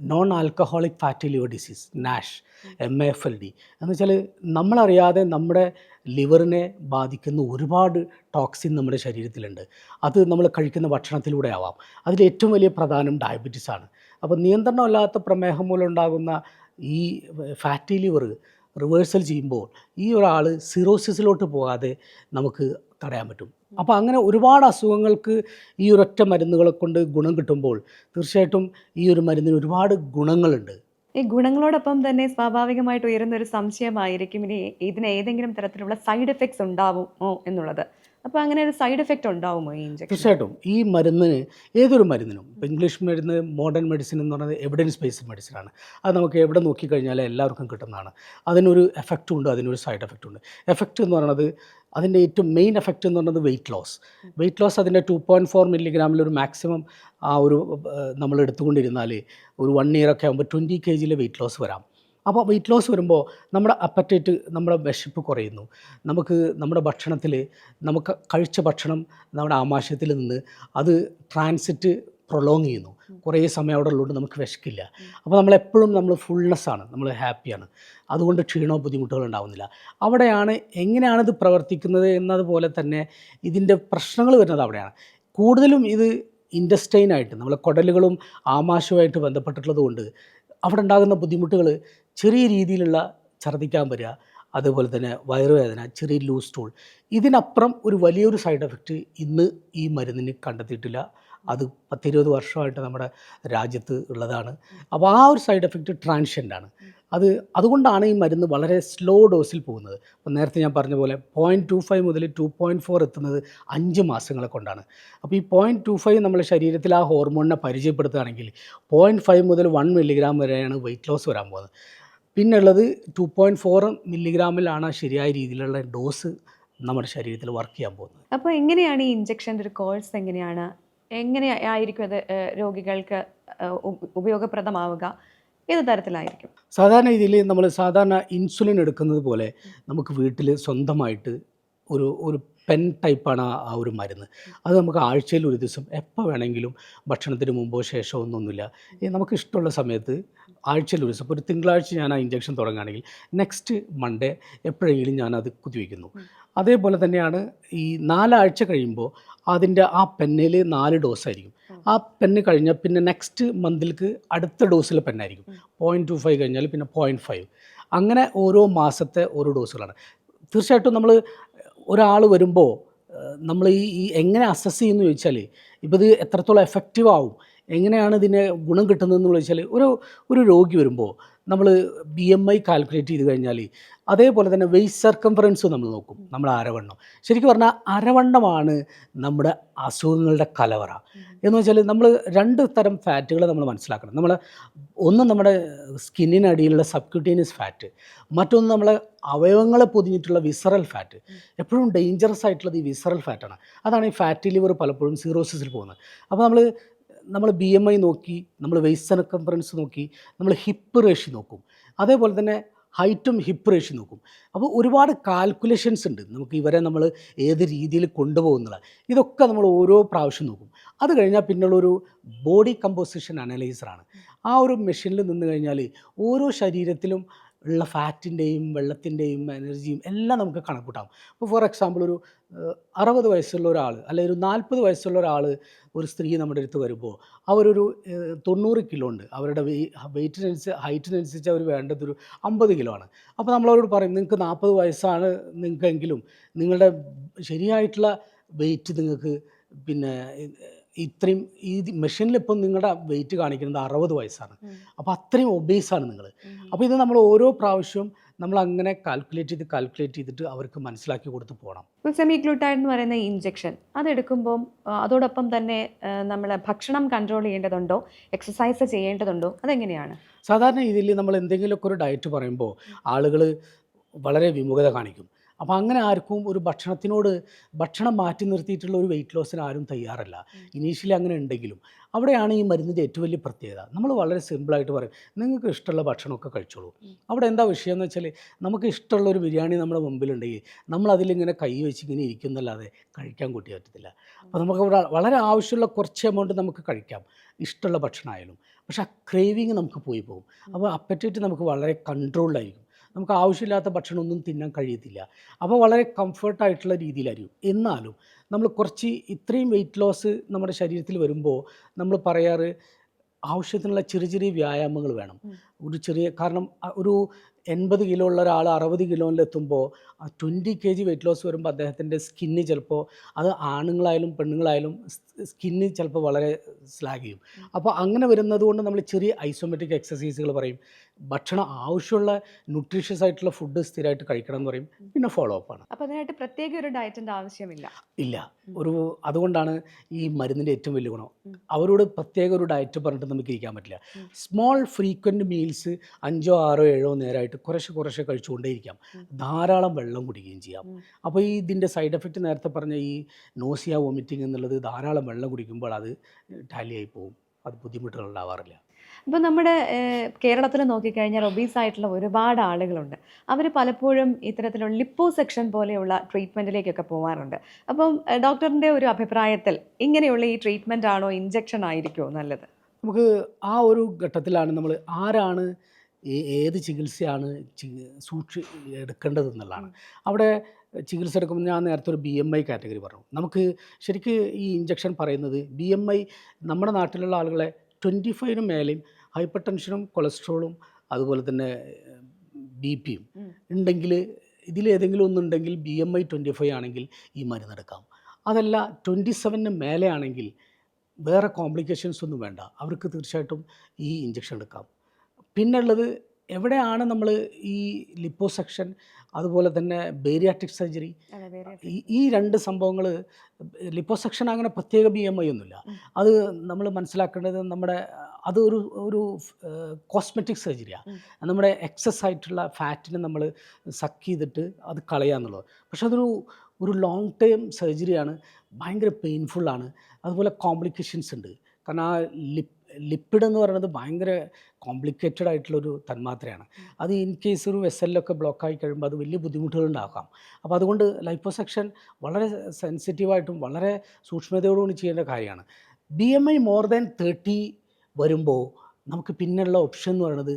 non alcoholic fatty liver disease NASH M F L D എന്ന് വെച്ചാൽ നമ്മളറിയാതെ നമ്മുടെ ലിവറിനെ ബാധിക്കുന്ന ഒരുപാട് ടോക്സിൻ നമ്മുടെ ശരീരത്തിലുണ്ട്. അത് നമ്മൾ കഴിക്കുന്ന ഭക്ഷണത്തിലൂടെ ആവാം. അതിൽ ഏറ്റവും വലിയ പ്രധാനം ഡയബറ്റീസ് ആണ്. അപ്പോൾ നിയന്ത്രണമല്ലാത്ത പ്രമേഹം മൂലം ഉണ്ടാകുന്ന ഈ ഫാറ്റി ലിവർ റിവേഴ്സൽ ചെയ്യുമ്പോൾ ഈ ഒരാൾ സിറോസിസിലോട്ട് പോകാതെ നമുക്ക് തടയാൻ പറ്റും. അപ്പോൾ അങ്ങനെ ഒരുപാട് അസുഖങ്ങൾക്ക് ഈ ഒരൊറ്റ മരുന്നുകളെ കൊണ്ട് ഗുണം കിട്ടുമ്പോൾ തീർച്ചയായിട്ടും ഈ ഒരു മരുന്നിന് ഒരുപാട് ഗുണങ്ങളുണ്ട്. ഈ ഗുണങ്ങളോടൊപ്പം തന്നെ സ്വാഭാവികമായിട്ട് ഉയരുന്ന ഒരു സംശയമായിരിക്കും ഇനി ഇതിന് ഏതെങ്കിലും തരത്തിലുള്ള സൈഡ് എഫക്ട്സ് ഉണ്ടാവുമോ എന്നുള്ളത്. അപ്പോൾ അങ്ങനെ ഒരു സൈഡ് എഫക്റ്റ് ഉണ്ടാവുമോ ഈ തീർച്ചയായിട്ടും. ഈ മരുന്നിന് ഏതൊരു മരുന്നിനും ഇപ്പോൾ ഇംഗ്ലീഷ് മരുന്ന് മോഡേൺ മെഡിസിൻ എന്ന് പറയുന്നത് എവിഡൻസ് ബേസ്ഡ് മെഡിസിനാണ് അത് നമുക്ക് എവിടെ നോക്കിക്കഴിഞ്ഞാൽ എല്ലാവർക്കും കിട്ടുന്നതാണ്. അതിനൊരു എഫക്റ്റും ഉണ്ട് അതിനൊരു സൈഡ് എഫക്റ്റും ഉണ്ട്. എഫക്റ്റ് എന്ന് പറയുന്നത് അതിന്റെ ഏറ്റവും മെയിൻ എഫക്റ്റ് എന്ന് പറയുന്നത് വെയിറ്റ് ലോസ് വെയിറ്റ് ലോസ് അതിന്റെ ടു പോയിന്റ് ഫോർ മില്ലിഗ്രാമിൽ ഒരു മാക്സിമം ആ ഒരു നമ്മൾ എടുത്തുകൊണ്ടിരുന്നാൽ ഒരു വൺ ഇയർ ഒക്കെ ആകുമ്പോൾ ട്വന്റി കെ ജിയിൽ വെയിറ്റ് ലോസ് വരാം. അപ്പോൾ വെയിറ്റ് ലോസ് വരുമ്പോൾ നമ്മുടെ അപ്പറ്റൈറ്റ് നമ്മുടെ വിശപ്പ് കുറയുന്നു. നമുക്ക് നമ്മുടെ ഭക്ഷണത്തിൽ നമുക്ക് കഴിച്ച ഭക്ഷണം നമ്മുടെ ആമാശയത്തിൽ നിന്ന് അത് ട്രാൻസിറ്റ് പ്രൊലോങ് ചെയ്യുന്നു. കുറേ സമയം അവിടെ ഉള്ളതുകൊണ്ട് നമുക്ക് വിശക്കില്ല. അപ്പോൾ നമ്മളെപ്പോഴും നമ്മൾ ഫുൾനെസ് ആണ്. നമ്മൾ ഹാപ്പിയാണ് അതുകൊണ്ട് ക്ഷീണോ ബുദ്ധിമുട്ടുകൾ ഉണ്ടാവുന്നില്ല. അവിടെയാണ് എങ്ങനെയാണ് ഇത് പ്രവർത്തിക്കുന്നത് എന്നതുപോലെ തന്നെ ഇതിന്റെ പ്രശ്നങ്ങൾ വരുന്നത് അവിടെയാണ്. കൂടുതലും ഇത് ഇൻഡസ്റ്റൈനായിട്ട് നമ്മളെ കുടലുകളും ആമാശവുമായിട്ട് ബന്ധപ്പെട്ടിട്ടുള്ളത് കൊണ്ട് അവിടെ ഉണ്ടാകുന്ന ബുദ്ധിമുട്ടുകൾ ചെറിയ രീതിയിലുള്ള ഛർദ്ദിക്കാൻ വരിക അതുപോലെ തന്നെ വയറുവേദന ചെറിയ ലൂസ് ടൂൾ ഇതിനപ്പുറം ഒരു വലിയൊരു സൈഡ് എഫക്റ്റ് ഇന്ന് ഈ മരുന്നിന് കണ്ടെത്തിയിട്ടില്ല. അത് പത്തിരുപത് വർഷമായിട്ട് നമ്മുടെ രാജ്യത്ത് ഉള്ളതാണ്. അപ്പോൾ ആ ഒരു സൈഡ് എഫക്റ്റ് ട്രാൻഷ്യന്റാണ് അത് അതുകൊണ്ടാണ് ഈ മരുന്ന് വളരെ സ്ലോ ഡോസിൽ പോകുന്നത്. അപ്പോൾ നേരത്തെ ഞാൻ പറഞ്ഞ പോലെ പോയിന്റ് ടു ഫൈവ് മുതൽ ടു പോയിന്റ് ഫോർ എത്തുന്നത് അഞ്ച് മാസങ്ങളെ കൊണ്ടാണ്. അപ്പോൾ ഈ പോയിന്റ് ടു ഫൈവ് നമ്മുടെ ശരീരത്തിൽ ആ ഹോർമോണിനെ പരിചയപ്പെടുത്തുകയാണെങ്കിൽ പോയിന്റ് ഫൈവ് മുതൽ വൺ മില്ലിഗ്രാം വരെയാണ് വെയിറ്റ് ലോസ് വരാൻ പോകുന്നത്. പിന്നെ ഉള്ളത് ടു പോയിന്റ് ഫോർ മില്ലിഗ്രാമിലാണ് ശരിയായ രീതിയിലുള്ള ഡോസ് നമ്മുടെ ശരീരത്തിൽ വർക്ക് ചെയ്യാൻ പോകുന്നത്. അപ്പോൾ എങ്ങനെയാണ് ഈ ഇഞ്ചക്ഷന്റെ ഒരു കോഴ്സ് എങ്ങനെയാണ് എങ്ങനെ ആയിരിക്കും അത് രോഗികൾക്ക് ഉപയോഗപ്രദമാവുക? ഏത് തരത്തിലായിരിക്കും? സാധാരണ രീതിയിൽ നമ്മൾ സാധാരണ ഇൻസുലിൻ എടുക്കുന്നത് പോലെ നമുക്ക് വീട്ടിൽ സ്വന്തമായിട്ട് ഒരു ഒരു പെൻ ടൈപ്പാണ് ആ ഒരു മരുന്ന്. അത് നമുക്ക് ആഴ്ചയിൽ ഒരു ദിവസം എപ്പോൾ വേണമെങ്കിലും ഭക്ഷണത്തിന് മുമ്പോ ശേഷമോ ഒന്നൊന്നുമില്ല ഈ നമുക്ക് ഇഷ്ടമുള്ള സമയത്ത് ആഴ്ചയിൽ ഒരു ദിവസം. ഇപ്പോൾ ഒരു തിങ്കളാഴ്ച ഞാൻ ആ ഇഞ്ചക്ഷൻ തുടങ്ങുകയാണെങ്കിൽ നെക്സ്റ്റ് മൺഡേ എപ്പോഴെങ്കിലും ഞാനത് കുത്തിവെക്കുന്നു അതേപോലെ തന്നെയാണ് ഈ നാലാഴ്ച കഴിയുമ്പോൾ അതിന്റെ ആ പെന്നിൽ നാല് ഡോസ് ആയിരിക്കും ആ പെന്ന് കഴിഞ്ഞാൽ പിന്നെ നെക്സ്റ്റ് മന്തിലേക്ക് അടുത്ത ഡോസിലെ പെന്നായിരിക്കും. പോയിന്റ് ടു ഫൈവ് കഴിഞ്ഞാൽ പിന്നെ പോയിന്റ് ഫൈവ് അങ്ങനെ ഓരോ മാസത്തെ ഓരോ ഡോസുകളാണ്. തീർച്ചയായിട്ടും നമ്മൾ ഒരാൾ വരുമ്പോൾ നമ്മൾ ഈ ഈ എങ്ങനെ അസസ് ചെയ്യുന്നു ചോദിച്ചാൽ ഇപ്പോൾ ഇത് എത്രത്തോളം എഫക്റ്റീവ് ആവും എങ്ങനെയാണ് ഇതിന് ഗുണം കിട്ടുന്നതെന്ന് വെച്ചാൽ ഒരു ഒരു രോഗി വരുമ്പോൾ നമ്മൾ ബി എം ഐ കാൽക്കുലേറ്റ് ചെയ്ത് കഴിഞ്ഞാൽ അതേപോലെ തന്നെ വെയ്റ്റ് സർക്കംഫറൻസ് നമ്മൾ നോക്കും നമ്മൾ അരവണ്ണം. ശരിക്കും പറഞ്ഞാൽ അരവണ്ണമാണ് നമ്മുടെ അസുഖങ്ങളുടെ കലവറ. എന്ന് വെച്ചാൽ നമ്മൾ രണ്ട് തരം ഫാറ്റുകൾ നമ്മൾ മനസ്സിലാക്കണം. നമ്മൾ ഒന്ന് നമ്മുടെ സ്കിന്നിനടിയിലുള്ള സബ്ക്യൂട്ടീനിയസ് ഫാറ്റ് മറ്റൊന്ന് നമ്മളെ അവയവങ്ങളെ പൊതിഞ്ഞിട്ടുള്ള വിസറൽ ഫാറ്റ് എപ്പോഴും ഡേഞ്ചറസ് ആയിട്ടുള്ളത് ഈ വിസറൽ ഫാറ്റാണ് അതാണ് ഈ ഫാറ്റി ലിവർ പലപ്പോഴും സീറോസിസിൽ പോകുന്നത്. അപ്പോൾ നമ്മൾ നമ്മൾ ബി എം ഐ നോക്കി നമ്മൾ വെയ്സ് സർക്കംഫറൻസ് നോക്കി നമ്മൾ ഹിപ്പ് റേഷ്യ നോക്കും. അതേപോലെ തന്നെ ഹൈറ്റും ഹിപ്പ് റേഷ്യ നോക്കും. അപ്പോൾ ഒരുപാട് കാൽക്കുലേഷൻസ് ഉണ്ട്. നമുക്ക് ഇവരെ നമ്മൾ ഏത് രീതിയിൽ കൊണ്ടുപോകുന്നത്. ഇതൊക്കെ നമ്മൾ ഓരോ പ്രാവശ്യം നോക്കും. അത് കഴിഞ്ഞാൽ പിന്നുള്ളൊരു ബോഡി കമ്പോസിഷൻ അനലൈസറാണ് ആ ഒരു മെഷീനിൽ നിന്ന് കഴിഞ്ഞാൽ ഓരോ ശരീരത്തിലും ഉള്ള ഫാറ്റിന്റെയും വെള്ളത്തിന്റെയും എനർജിയും എല്ലാം നമുക്ക് കണക്കൂട്ടാം ഇപ്പോൾ ഫോർ എക്സാമ്പിൾ ഒരു അറുപത് വയസ്സുള്ള ഒരാൾ അല്ലെങ്കിൽ ഒരു നാൽപ്പത് വയസ്സുള്ള ഒരാൾ ഒരു സ്ത്രീ നമ്മുടെ അടുത്ത് വരുമ്പോൾ അവരൊരു തൊണ്ണൂറ് കിലോ ഉണ്ട്. അവരുടെ വെയ്റ്റിനനുസരിച്ച് ഹൈറ്റിനനുസരിച്ച് അവർ വേണ്ടതൊരു അമ്പത് കിലോ ആണ്. അപ്പോൾ നമ്മളവരോട് പറയും നിങ്ങൾക്ക് നാൽപ്പത് വയസ്സാണ് നിങ്ങൾക്കെങ്കിലും നിങ്ങളുടെ ശരിയായിട്ടുള്ള വെയിറ്റ് നിങ്ങൾക്ക് പിന്നെ ഇത്രയും ഈ മെഷീനിൽ ഇപ്പം നിങ്ങളുടെ വെയിറ്റ് കാണിക്കുന്നത് അറുപത് വയസ്സാണ്. അപ്പോൾ അത്രയും ഒബേസാണ് നിങ്ങൾ അപ്പോൾ ഇത് നമ്മൾ ഓരോ പ്രാവശ്യവും നമ്മൾ അങ്ങനെ കാൽക്കുലേറ്റ് ചെയ്ത് കാൽക്കുലേറ്റ് ചെയ്തിട്ട് അവർക്ക് മനസ്സിലാക്കി കൊടുത്ത് പോകണം ഇപ്പോൾ സെമി ഗ്ലൂട്ടൈഡ് എന്ന് പറയുന്ന ഇഞ്ചക്ഷൻ അതെടുക്കുമ്പം അതോടൊപ്പം തന്നെ നമ്മൾ ഭക്ഷണം കൺട്രോൾ ചെയ്യേണ്ടതുണ്ടോ? എക്സസൈസ് ചെയ്യേണ്ടതുണ്ടോ? അതെങ്ങനെയാണ്? സാധാരണ ഇതിൽ നമ്മൾ എന്തെങ്കിലുമൊക്കെ ഒരു ഡയറ്റ് പറയുമ്പോൾ ആളുകൾ വളരെ വിമുഖത കാണിക്കും. അപ്പോൾ അങ്ങനെ ആർക്കും ഒരു ഭക്ഷണത്തിനോട് ഭക്ഷണം മാറ്റി നിർത്തിയിട്ടുള്ള ഒരു വെയിറ്റ് ലോസിന് ആരും തയ്യാറല്ല. ഇനീഷ്യലി അങ്ങനെ ഉണ്ടെങ്കിലും അവിടെയാണ് ഈ മരുന്നിന്റെ ഏറ്റവും വലിയ പ്രത്യേകത. നമ്മൾ വളരെ സിമ്പിളായിട്ട് പറയും നിങ്ങൾക്ക് ഇഷ്ടമുള്ള ഭക്ഷണമൊക്കെ കഴിച്ചോളൂ. അവിടെ എന്താ വിഷയം എന്ന് വെച്ചാൽ നമുക്ക് ഇഷ്ടമുള്ള ഒരു ബിരിയാണി നമ്മുടെ മുമ്പിലുണ്ടെങ്കിൽ നമ്മൾ അതിലിങ്ങനെ കൈ വെച്ച് ഇങ്ങനെ ഇരിക്കുന്നല്ലാതെ കഴിക്കാൻ കൂട്ടി പറ്റത്തില്ല. അപ്പോൾ നമുക്ക് അവിടെ വളരെ ആവശ്യമുള്ള കുറച്ച് എമൗണ്ട് നമുക്ക് കഴിക്കാം. ഇഷ്ടമുള്ള ഭക്ഷണമായാലും. പക്ഷെ ആ ക്രേവിങ് നമുക്ക് പോയി പോകും. അപ്പോൾ അപ്പറ്റേറ്റ് നമുക്ക് വളരെ കൺട്രോൾഡായിരിക്കും നമുക്ക് ആവശ്യമില്ലാത്ത ഭക്ഷണമൊന്നും തിന്നാൻ കഴിയത്തില്ല. അപ്പോൾ വളരെ കംഫർട്ടായിട്ടുള്ള രീതിയിലായിരിക്കും. എന്നാലും നമ്മൾ കുറച്ച് ഇത്രയും വെയിറ്റ് ലോസ് നമ്മുടെ ശരീരത്തിൽ വരുമ്പോൾ നമ്മൾ പറയാറ് ആവശ്യത്തിനുള്ള ചെറിയ ചെറിയ വ്യായാമങ്ങൾ വേണം. ഒരു ചെറിയ കാരണം ഒരു എൺപത് കിലോ ഉള്ള ഒരാൾ അറുപത് കിലോയിലെത്തുമ്പോൾ twenty K G weight loss വരുമ്പോൾ അദ്ദേഹത്തിന്റെ സ്കിന്ന് ചിലപ്പോൾ അത് ആണുങ്ങളായാലും പെണ്ണുങ്ങളായാലും സ്കിന്ന് ചിലപ്പോൾ വളരെ സ്ലാഗ് ചെയ്യും. അപ്പോൾ അങ്ങനെ വരുന്നത് കൊണ്ട് നമ്മൾ ചെറിയ ഐസോമെട്രിക് എക്സസൈസുകൾ പറയും. ഭക്ഷണം ആവശ്യമുള്ള ന്യൂട്രീഷ്യസ് ആയിട്ടുള്ള ഫുഡ് സ്ഥിരമായിട്ട് കഴിക്കണം എന്ന് പറയും. പിന്നെ ഫോളോ അപ്പ് ആണ്. അപ്പോൾ അതിനായിട്ട് പ്രത്യേക ഒരു ഡയറ്റിന്റെ ആവശ്യമില്ല. ഇല്ല. ഒരു അതുകൊണ്ടാണ് ഈ മരുന്നിന്റെ ഏറ്റവും വലിയ ഗുണം. അവരോട് പ്രത്യേക ഒരു ഡയറ്റ് പറഞ്ഞിട്ട് നമുക്ക് ഇരിക്കാൻ പറ്റില്ല. സ്മോൾ ഫ്രീക്വന്റ് മീൽസ് അഞ്ചോ ആറോ ഏഴോ നേരമായിട്ട് കുറേശ്ശെ കുറേശ്ശെ കഴിച്ചുകൊണ്ടേയിരിക്കാം. ഇരിക്കാം ധാരാളം വെള്ളം കുടിക്കുകയും ചെയ്യാം. അപ്പോൾ ഈ ഇതിന്റെ സൈഡ് എഫക്റ്റ് നേരത്തെ പറഞ്ഞ ഈ നോസിയ വോമിറ്റിംഗ് എന്നുള്ളത് ധാരാളം വെള്ളം കുടിക്കുമ്പോൾ അത് ടാലിയായി പോകും അത് ബുദ്ധിമുട്ടുകൾ ഉണ്ടാവാറില്ല. ഇപ്പോൾ നമ്മുടെ കേരളത്തിൽ നോക്കിക്കഴിഞ്ഞാൽ ഒബീസ് ആയിട്ടുള്ള ഒരുപാട് ആളുകളുണ്ട്. അവർ പലപ്പോഴും ഇത്തരത്തിലുള്ള ലിപ്പോ സെക്ഷൻ പോലെയുള്ള ട്രീറ്റ്മെന്റിലേക്കൊക്കെ പോകാറുണ്ട് അപ്പം ഡോക്ടറിന്റെ ഒരു അഭിപ്രായത്തിൽ ഇങ്ങനെയുള്ള ഈ ട്രീറ്റ്മെന്റ് ആണോ ഇഞ്ചക്ഷൻ ആയിരിക്കുമോ നല്ലത്? നമുക്ക് ആ ഒരു ഘട്ടത്തിലാണ് നമ്മൾ ആരാണ് ഏത് ചികിത്സയാണ് സൂക്ഷി എടുക്കേണ്ടത് എന്നുള്ളതാണ് അവിടെ ചികിത്സ എടുക്കുമ്പോൾ ഞാൻ നേരത്തെ ഒരു ബി എം ഐ കാറ്റഗറി പറഞ്ഞു. നമുക്ക് ശരിക്ക് ഈ ഇഞ്ചക്ഷൻ പറയുന്നത് ബി എം ഐ നമ്മുടെ നാട്ടിലുള്ള ആളുകളെ ട്വന്റി ഫൈവിന് മേലെയും ഹൈപ്പർ ടെൻഷനും കൊളസ്ട്രോളും അതുപോലെ തന്നെ ബി പിയും. ഉണ്ടെങ്കിൽ ഇതിലേതെങ്കിലും ഒന്നുണ്ടെങ്കിൽ B M I twenty five ആണെങ്കിൽ ഈ മരുന്ന് എടുക്കാം. അതല്ല ട്വന്റി സെവനിന് മേലെ ആണെങ്കിൽ വേറെ കോംപ്ലിക്കേഷൻസ് ഒന്നും വേണ്ട. അവർക്ക് തീർച്ചയായിട്ടും ഈ ഇഞ്ചക്ഷൻ എടുക്കാം. പിന്നുള്ളത് എവിടെയാണ് നമ്മൾ ഈ ലിപ്പോസെക്ഷൻ അതുപോലെ തന്നെ ബേരിയാട്രിക് സർജറി ഈ രണ്ട് സംഭവങ്ങൾ ലിപ്പോസെക്ഷൻ അങ്ങനെ പ്രത്യേക ബി എം ഐ ഒന്നുമില്ല. അത് നമ്മൾ മനസ്സിലാക്കേണ്ടത് നമ്മുടെ അത് ഒരു ഒരു കോസ്മെറ്റിക് സർജറിയാണ്. നമ്മുടെ എക്സസ് ആയിട്ടുള്ള ഫാറ്റിനെ നമ്മൾ സക്ക് ചെയ്തിട്ട് അത് കളയുക എന്നുള്ളത്. പക്ഷെ അതൊരു ഒരു ലോങ് ടേം സർജറിയാണ് ഭയങ്കര പെയിൻഫുള്ളാണ് അതുപോലെ കോംപ്ലിക്കേഷൻസ് ഉണ്ട്. കാരണം ആ ലിപ് ലിപ്പിഡ് എന്ന് പറയുന്നത് ഭയങ്കര കോംപ്ലിക്കേറ്റഡ് ആയിട്ടുള്ളൊരു തന്മാത്രയാണ്. അത് ഇൻ കേസ് ഒരു വെസലിലൊക്കെ ബ്ലോക്ക് ആയി കഴിയുമ്പോൾ അത് വലിയ ബുദ്ധിമുട്ടുകൾ ഉണ്ടാക്കാം അപ്പോൾ അതുകൊണ്ട് ലൈപ്പോസെക്ഷൻ വളരെ സെൻസിറ്റീവായിട്ടും വളരെ സൂക്ഷ്മതയോടുകൂടി ചെയ്യേണ്ട കാര്യമാണ്. B M I more than thirty വരുമ്പോൾ നമുക്ക് പിന്നെയുള്ള ഓപ്ഷൻ എന്ന് പറയുന്നത്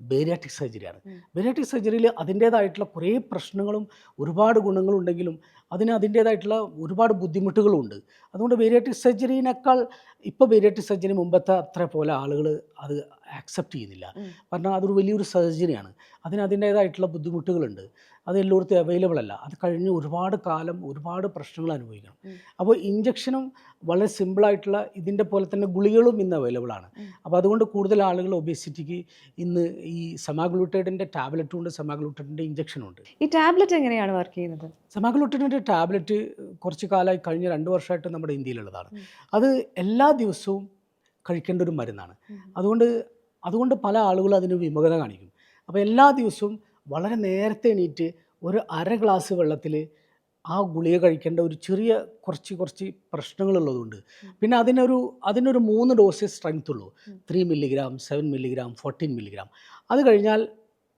ബേരിയാറ്റിക് സർജറിയാണ് ബേരിയാറ്റിക് സർജറിയിൽ അതിന്റേതായിട്ടുള്ള കുറേ പ്രശ്നങ്ങളും ഒരുപാട് ഗുണങ്ങളുണ്ടെങ്കിലും അതിന് അതിന്റേതായിട്ടുള്ള ഒരുപാട് ബുദ്ധിമുട്ടുകളുണ്ട്. അതുകൊണ്ട് ബേരിയാട്രിക് സർജറിനേക്കാൾ ഇപ്പോൾ ബേരിയാട്രിക് സർജറി മുമ്പത്തെ അത്ര പോലെ ആളുകൾ അത് ആക്സെപ്റ്റ് ചെയ്യുന്നില്ല. കാരണം അതൊരു വലിയൊരു സർജറിയാണ് അതിന് അതിന്റേതായിട്ടുള്ള ബുദ്ധിമുട്ടുകളുണ്ട്. അത് എല്ലായിടത്തും അവൈലബിൾ അല്ല. അത് കഴിഞ്ഞ് ഒരുപാട് കാലം ഒരുപാട് പ്രശ്നങ്ങൾ അനുഭവിക്കണം. അപ്പോൾ ഇഞ്ചക്ഷനും വളരെ സിമ്പിളായിട്ടുള്ള ഇതിന്റെ പോലെ തന്നെ ഗുളികളും ഇന്ന് അവൈലബിൾ ആണ്. അപ്പോൾ അതുകൊണ്ട് കൂടുതൽ ആളുകൾ ഒബേസിറ്റിക്ക് ഇന്ന് ഈ സെമാഗ്ലൂട്ടൈഡിന്റെ ടാബ്ലറ്റും ഉണ്ട് സെമാഗ്ലൂട്ടൈഡിന്റെ ഇഞ്ചക്ഷനും ഉണ്ട്. ഈ ടാബ്ലറ്റ് എങ്ങനെയാണ് വർക്ക് ചെയ്യുന്നത്? സെമാഗ്ലൂട്ടൈഡിന്റെ ടാബ്ലറ്റ് കുറച്ച് കാലമായി കഴിഞ്ഞ രണ്ട് വർഷമായിട്ട് നമ്മുടെ ഇന്ത്യയിലുള്ളതാണ്. അത് എല്ലാ ദിവസവും കഴിക്കേണ്ട ഒരു മരുന്നാണ്. അതുകൊണ്ട് അതുകൊണ്ട് പല ആളുകളും അതിന് വിമുഖത കാണിക്കും. അപ്പോൾ എല്ലാ ദിവസവും വളരെ നേരത്തെ എണീറ്റ് ഒരു അര ഗ്ലാസ് വെള്ളത്തിൽ ആ ഗുളിക കഴിക്കേണ്ട ഒരു ചെറിയ കുറച്ച് കുറച്ച് പ്രശ്നങ്ങളുള്ളതുകൊണ്ട്. പിന്നെ അതിനൊരു അതിനൊരു മൂന്ന് ഡോസ് സ്ട്രെങ്ത് ഉള്ളൂ. Three milligram seven milligram fourteen milligram അത് കഴിഞ്ഞാൽ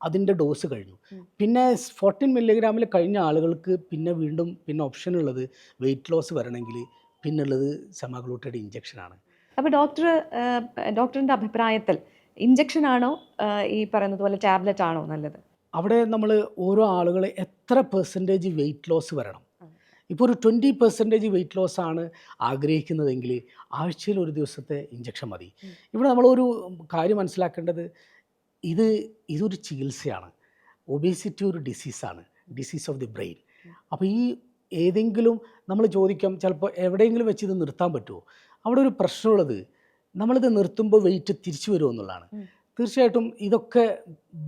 അതിന്റെ ഡോസ് കഴിഞ്ഞു. പിന്നെ ഫോർട്ടീൻ മില്ലിഗ്രാമിൽ കഴിഞ്ഞ ആളുകൾക്ക് പിന്നെ വീണ്ടും പിന്നെ ഓപ്ഷൻ ഉള്ളത് വെയിറ്റ് ലോസ് വരണമെങ്കിൽ പിന്നുള്ളത് സെമാഗ്ലൂട്ടൈഡ് ഇഞ്ചക്ഷനാണ് അപ്പോൾ ഡോക്ടർ ഡോക്ടറിന്റെ അഭിപ്രായത്തിൽ ഇഞ്ചക്ഷൻ ആണോ ഈ പറയുന്നത് പോലെ ടാബ്ലറ്റ് ആണോ നല്ലത്? അവിടെ നമ്മൾ ഓരോ ആളുകൾ എത്ര പെർസെന്റേജ് വെയിറ്റ് ലോസ് വരണം. ഇപ്പോൾ ഒരു ട്വന്റി പെർസെന്റേജ് വെയിറ്റ് ലോസ് ആണ് ആഗ്രഹിക്കുന്നതെങ്കിൽ ആഴ്ചയിൽ ഒരു ദിവസത്തെ ഇഞ്ചക്ഷൻ മതി. ഇവിടെ നമ്മളൊരു കാര്യം മനസ്സിലാക്കേണ്ടത് ഇത് ഇതൊരു ചികിത്സയാണ്. ഒബേസിറ്റി ഒരു ഡിസീസാണ് ഡിസീസ് ഓഫ് ദി ബ്രെയിൻ അപ്പോൾ ഈ ഏതെങ്കിലും നമ്മൾ ചോദിക്കാം ചിലപ്പോൾ എവിടെയെങ്കിലും വെച്ച് ഇത് നിർത്താൻ പറ്റുമോ അവിടെ ഒരു പ്രശ്നമുള്ളത് നമ്മളിത് നിർത്തുമ്പോൾ വെയിറ്റ് തിരിച്ചു വരുമോ എന്നുള്ളതാണ്. തീർച്ചയായിട്ടും ഇതൊക്കെ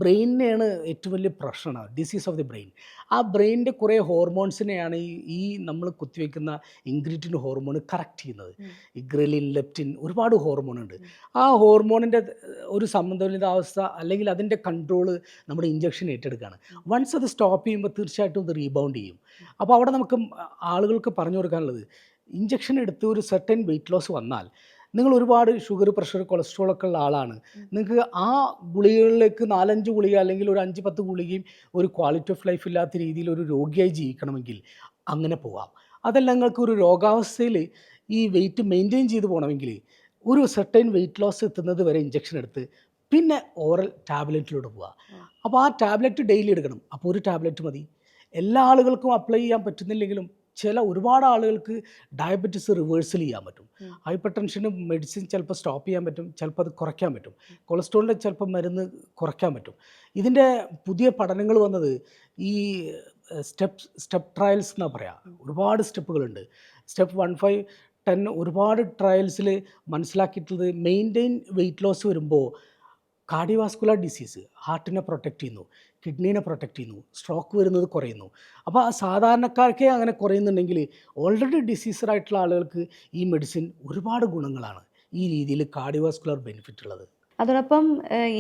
ബ്രെയിനിനെയാണ് ഏറ്റവും വലിയ പ്രശ്നമാണ് ഡിസീസ് ഓഫ് ദി ബ്രെയിൻ ആ ബ്രെയിനിന്റെ കുറേ ഹോർമോൺസിനെയാണ് ഈ ഈ നമ്മൾ കുത്തിവെക്കുന്ന ഇൻഗ്രീറ്റിൻ ഹോർമോൺ കറക്റ്റ് ചെയ്യുന്നത്. ഈ ഇഗ്രലിൻ ലെപ്റ്റിൻ ഒരുപാട് ഹോർമോൺ ഉണ്ട്. ആ ഹോർമോണിന്റെ ഒരു സമ്മതവിലിതാവസ്ഥ അല്ലെങ്കിൽ അതിന്റെ കൺട്രോൾ നമ്മുടെ ഇഞ്ചക്ഷൻ ഏറ്റെടുക്കുകയാണ്. വൺസ് അത് സ്റ്റോപ്പ് ചെയ്യുമ്പോൾ തീർച്ചയായിട്ടും ഇത് റീബൗണ്ട് ചെയ്യും. അപ്പോൾ അവിടെ നമുക്ക് ആളുകൾക്ക് പറഞ്ഞു കൊടുക്കാനുള്ളത് ഇഞ്ചക്ഷൻ എടുത്ത് ഒരു സെർട്ടൻ വെയിറ്റ് ലോസ് വന്നാൽ നിങ്ങൾ ഒരുപാട് ഷുഗർ പ്രഷർ കൊളസ്ട്രോൾ ഒക്കെ ഉള്ള ആളാണ്. നിങ്ങൾക്ക് ആ ഗുളികകളിലേക്ക് നാലഞ്ച് ഗുളിക അല്ലെങ്കിൽ ഒരു അഞ്ച് പത്ത് ഗുളികയും ഒരു ക്വാളിറ്റി ഓഫ് ലൈഫ് ഇല്ലാത്ത രീതിയിൽ ഒരു രോഗിയായി ജീവിക്കണമെങ്കിൽ അങ്ങനെ പോവാം. അതല്ല നിങ്ങൾക്ക് ഒരു രോഗാവസ്ഥയിൽ ഈ വെയിറ്റ് മെയിന്റെയിൻ ചെയ്ത് പോകണമെങ്കിൽ ഒരു സെർട്ടൈൻ വെയിറ്റ് ലോസ് എത്തുന്നത് വരെ ഇഞ്ചക്ഷൻ എടുത്ത് പിന്നെ ഓറൽ ടാബ്ലറ്റിലൂടെ പോവുക അപ്പോൾ ആ ടാബ്ലറ്റ് ഡെയിലി എടുക്കണം. അപ്പോൾ ഒരു ടാബ്ലറ്റ് മതി. എല്ലാ ആളുകൾക്കും അപ്ലൈ ചെയ്യാൻ പറ്റുന്നില്ലെങ്കിലും ചില ഒരുപാട് ആളുകൾക്ക് ഡയബറ്റിസ് റിവേഴ്സൽ ചെയ്യാൻ പറ്റും. ഹൈപ്പർ ടെൻഷന് മെഡിസിൻ ചിലപ്പോൾ സ്റ്റോപ്പ് ചെയ്യാൻ പറ്റും ചിലപ്പോൾ അത് കുറയ്ക്കാൻ പറ്റും. കൊളസ്ട്രോളിന്റെ ചിലപ്പോൾ മരുന്ന് കുറയ്ക്കാൻ പറ്റും. ഇതിന്റെ പുതിയ പഠനങ്ങൾ വന്നത് ഈ സ്റ്റെപ്പ് സ്റ്റെപ്പ് ട്രയൽസ് എന്നാ പറയാം. ഒരുപാട് സ്റ്റെപ്പുകളുണ്ട്. സ്റ്റെപ്പ് വൺ ഫൈവ് ടെൻ ഒരുപാട് ട്രയൽസിൽ മനസ്സിലാക്കിയിട്ടുള്ളത് മെയിന്റെയിൻ വെയിറ്റ് ലോസ് വരുമ്പോൾ കാർഡിയോവാസ്കുലർ ഡിസീസ് ഹാർട്ടിനെ പ്രൊട്ടക്റ്റ് ചെയ്യുന്നു. കിഡ്നീനെ പ്രൊട്ടക്റ്റ് ചെയ്യുന്നു സ്ട്രോക്ക് വരുന്നത് കുറയുന്നു. അപ്പോൾ ആ സാധാരണക്കാർക്കേ അങ്ങനെ കുറയുന്നുണ്ടെങ്കിൽ ഓൾറെഡി ഡിസീസറായിട്ടുള്ള ആളുകൾക്ക് ഈ മെഡിസിൻ ഒരുപാട് ഗുണങ്ങളാണ് ഈ രീതിയിൽ കാർഡിയോവാസ്കുലർ ബെനിഫിറ്റ് ഉള്ളത്. അതോടൊപ്പം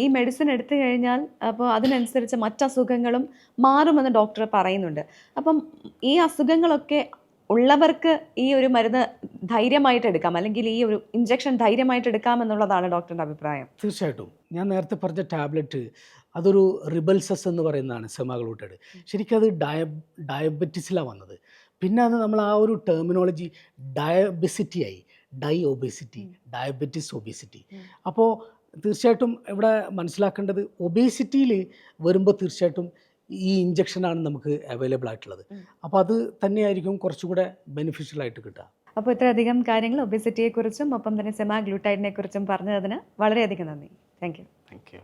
ഈ മെഡിസിൻ എടുത്തു കഴിഞ്ഞാൽ അപ്പോൾ അതിനനുസരിച്ച് മറ്റസുഖങ്ങളും മാറുമെന്ന് ഡോക്ടർ പറയുന്നുണ്ട്. അപ്പം ഈ അസുഖങ്ങളൊക്കെ ഉള്ളവർക്ക് ഈ ഒരു മരുന്ന് ധൈര്യമായിട്ട് എടുക്കാം. അല്ലെങ്കിൽ ഈ ഒരു ഇഞ്ചക്ഷൻ ധൈര്യമായിട്ട് എടുക്കാം എന്നുള്ളതാണ് ഡോക്ടറുടെ അഭിപ്രായം. തീർച്ചയായിട്ടും. ഞാൻ നേരത്തെ പറഞ്ഞ ടാബ്ലറ്റ് അതൊരു റിബൽസസ് എന്ന് പറയുന്നതാണ് സെമാഗ്ലൂട്ടഡ്. ശരിക്കും അത് ഡയ ഡയബറ്റിസിലാണ് വന്നത്. പിന്നെ അത് നമ്മൾ ആ ഒരു ടെർമിനോളജി ഡയബിസിറ്റി ആയി ഡൈ ഒബേസിറ്റി ഡയബറ്റിസ് ഒബേസിറ്റി. അപ്പോൾ തീർച്ചയായിട്ടും ഇവിടെ മനസ്സിലാക്കേണ്ടത് ഒബേസിറ്റിയിൽ വരുമ്പോൾ തീർച്ചയായിട്ടും ഈ ഇഞ്ചക്ഷനാണ് നമുക്ക് അവൈലബിൾ ആയിട്ടുള്ളത്. അപ്പോൾ അത് തന്നെയായിരിക്കും കുറച്ചുകൂടെ ബെനിഫിഷ്യൽ ആയിട്ട് കിട്ടുക. അപ്പോൾ ഇത്രയധികം കാര്യങ്ങൾ ഒബിസിറ്റിയെക്കുറിച്ചും ഒപ്പം തന്നെ സെമാ ഗ്ലൂട്ടൈഡിനെ കുറിച്ചും പറഞ്ഞതിന് വളരെയധികം നന്ദി. Thank you. Thank you.